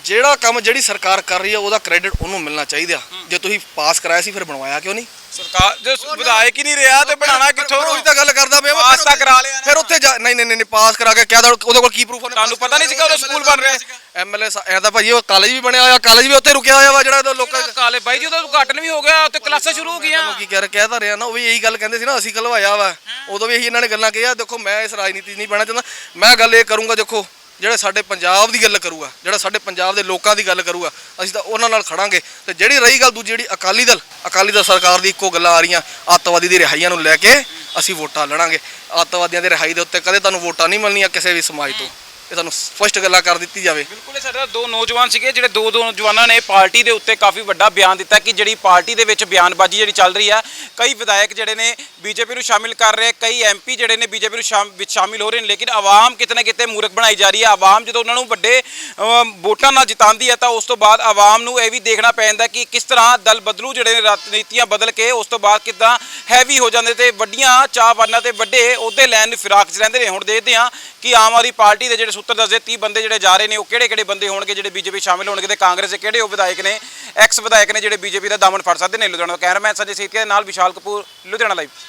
ਜਿਹੜਾ ਕੰਮ ਜਿਹੜੀ ਸਰਕਾਰ ਕਰ ਰਹੀ ਹੈ ਉਹਦਾ ਕ੍ਰੈਡਿਟ ਉਹਨੂੰ ਮਿਲਣਾ ਚਾਹੀਦਾ। ਜੇ ਤੁਸੀਂ ਪਾਸ ਕਰਾਇਆ ਸੀ ਫਿਰ ਬਣਵਾਇਆ ਕਿਉਂ ਨਹੀਂ? ਸਰਕਾਰ ਜੋ ਵਿਧਾਇਕ ਹੀ ਨਹੀਂ ਰਿਹਾ ਤੇ ਬਣਾਣਾ ਕਿੱਥੋਂ? ਉਹੀ ਤਾਂ ਗੱਲ ਕਰਦਾ ਪਿਆ ਪਾਸ ਤਾਂ ਕਰਾ ਲਿਆ ਨਾ। ਫਿਰ ਉੱਥੇ ਜਾ ਨਹੀਂ ਨਹੀਂ ਨਹੀਂ ਪਾਸ ਕਰਾ ਕੇ ਕਿਹਾ ਉਹਦੇ ਕੋਲ ਕੀ ਪ੍ਰੂਫ ਤੁਹਾਨੂੰ ਪਤਾ ਨਹੀਂ ਸੀਗਾ ਉਦੋਂ ਸਕੂਲ ਬਣ ਰਿਹਾ ਐਮਐਲਏ ਐ ਤਾਂ ਭਾਜੀ ਉਹ ਕਾਲਜ ਵੀ ਬਣਿਆ ਹੋਇਆ ਕਾਲਜ ਵੀ ਉੱਥੇ ਰੁਕਿਆ ਹੋਇਆ ਵਾ ਜਿਹੜਾ ਉਹ ਲੋਕਾਂ ਕਾਲੇ ਬਾਈ ਜਦੋਂ ਉਦਘਾਟਨ ਵੀ ਹੋ ਗਿਆ ਤੇ ਕਲਾਸਾਂ ਸ਼ੁਰੂ ਹੋ ਗਈਆਂ। ਕੀ ਕਹਿ ਕਹਿ ਤਾਂ ਰਿਹਾ ਨਾ ਉਹ ਵੀ ਇਹੀ ਗੱਲ ਕਹਿੰਦੇ ਸੀ ਨਾ ਅਸੀਂ ਖਲਵਾਇਆ ਵਾ। ਉਦੋਂ ਵੀ ਇਹੀ ਇਹਨਾਂ ਨੇ ਗੱਲਾਂ ਕਿਹਾ ਦੇਖੋ ਮੈਂ ਇਸ ਰਾਜਨੀਤੀ 'ਚ ਨਹੀਂ ਪੈਣਾ ਚਾਹੁੰਦਾ। ਮੈਂ ਗੱਲ ਇਹ ਕਰੂੰਗਾ ਦੇਖੋ ਜਿਹੜਾ ਸਾਡੇ ਪੰਜਾਬ ਦੀ ਗੱਲ ਕਰੂਗਾ, ਜਿਹੜਾ ਸਾਡੇ ਪੰਜਾਬ ਦੇ ਲੋਕਾਂ ਦੀ ਗੱਲ ਕਰੂਗਾ, ਅਸੀਂ ਤਾਂ ਉਹਨਾਂ ਨਾਲ ਖੜਾਂਗੇ। ਤੇ ਜਿਹੜੀ ਰਹੀ ਗੱਲ ਦੂਜੀ ਜਿਹੜੀ ਅਕਾਲੀ ਦਲ ਅਕਾਲੀ ਦਲ ਸਰਕਾਰ ਦੀ ਇੱਕੋ ਗੱਲਾਂ ਆ ਰਹੀਆਂ ਅੱਤਵਾਦੀ ਦੀ ਰਿਹਾਈਆਂ ਨੂੰ ਲੈ ਕੇ ਅਸੀਂ ਵੋਟਾਂ ਲੜਾਂਗੇ। ਅੱਤਵਾਦੀਆਂ ਦੇ ਰਿਹਾਈ ਦੇ ਉੱਤੇ ਕਦੇ ਤੁਹਾਨੂੰ ਵੋਟਾਂ ਨਹੀਂ ਮਿਲਣੀਆਂ ਕਿਸੇ ਵੀ ਸਮਾਜ ਤੋਂ। ਇਹ ਤੁਹਾਨੂੰ ਸਪਸ਼ਟ ਗੱਲਾਂ ਕਰ ਦਿੱਤੀ ਜਾਵੇ। ਬਿਲਕੁਲ ਇਹ ਸਾਡੇ ਦੋ ਨੌਜਵਾਨ ਸੀਗੇ, ਜਿਹੜੇ ਦੋ ਦੋ ਨੌਜਵਾਨਾਂ ਨੇ ਪਾਰਟੀ ਦੇ ਉੱਤੇ ਕਾਫੀ ਵੱਡਾ ਬਿਆਨ ਦਿੱਤਾ ਕਿ ਜਿਹੜੀ ਪਾਰਟੀ ਦੇ ਵਿੱਚ ਬਿਆਨਬਾਜ਼ੀ ਜਿਹੜੀ ਚੱਲ ਰਹੀ ਆ, ਕਈ ਵਿਧਾਇਕ ਜਿਹੜੇ ਨੇ ਬੀਜੇਪੀ ਨੂੰ ਸ਼ਾਮਿਲ ਕਰ ਰਹੇ ਕਈ ਐਮਪੀ ਜਿਹੜੇ ਨੇ ਬੀਜੇਪੀ ਨੂੰ ਸ਼ਾਮ- ਵਿੱਚ ਸ਼ਾਮਿਲ ਹੋ ਰਹੇ ਨੇ, ਲੇਕਿਨ ਆਵਾਮ ਕਿਤੇ ਨਾ ਕਿਤੇ ਮੂਰਖ ਬਣਾਈ ਜਾ ਰਹੀ ਹੈ ਆਵਾਮ ਜਦੋਂ ਉਹਨਾਂ ਨੂੰ ਵੱਡੇ ਵੋਟਾਂ ਨਾਲ ਜਿਤਾਉਂਦੀ ਹੈ ਤਾਂ ਉਸ ਤੋਂ ਬਾਅਦ ਆਵਾਮ ਨੂੰ ਇਹ ਵੀ ਦੇਖਣਾ ਪੈ ਜਾਂਦਾ ਕਿ ਕਿਸ ਤਰ੍ਹਾਂ ਦਲ ਬਦਲੂ, ਜਿਹੜੇ ਨੇ ਰਾਜਨੀਤੀਆਂ ਬਦਲ ਕੇ ਉਸ ਤੋਂ ਬਾਅਦ ਕਿਦਾਂ ਹੈਵੀ ਹੋ ਜਾਂਦੇ ਤੇ ਵੱਡੀਆਂ ਚਾਹਵਾਨਾਂ ਤੇ ਵੱਡੇ ਅਹੁਦੇ ਲੈਣ ਦੀ ਫਿਰਾਕ 'ਚ ਰਹਿੰਦੇ ਨੇ। ਹੁਣ ਦੇਖਦੇ ਹਾਂ ਕਿ ਆਮ ਆਦਮੀ ਪਾਰਟੀ ਦੇ ਜਿਹੜੇ ਸੂਤਰ ਦੱਸਦੇ 30 ਬੰਦੇ ਜਿਹੜੇ ਜਾ ਰਹੇ ਨੇ, ਉਹ ਕਿਹੜੇ ਕਿਹੜੇ ਬੰਦੇ ਹੋਣਗੇ, ਜਿਹੜੇ ਬੀਜੇਪੀ ਸ਼ਾਮਿਲ ਹੋਣਗੇ ਤੇ ਕਾਂਗਰਸ ਦੇ ਕਿਹੜੇ ਉਹ ਵਿਧਾਇਕ ਨੇ ਐਕਸ ਵਿਧਾਇਕ ਨੇ ਜਿਹੜੇ ਬੀਜੇਪੀ ਦਾ ਦਾਮਨ ਫੜ ਸਕਦੇ ਨੇ ਲੁਧਿਆਣਾ ਤੋਂ? ਕੈਮਰਾਮੈਨ ਸੰਜੇ ਸੇਤੀਆ ਦੇ ਨਾਲ ਵਿਸ਼ਾਲ ਕਪੂਰ, ਲੁਧਿਆਣਾ ਲਾਈਵ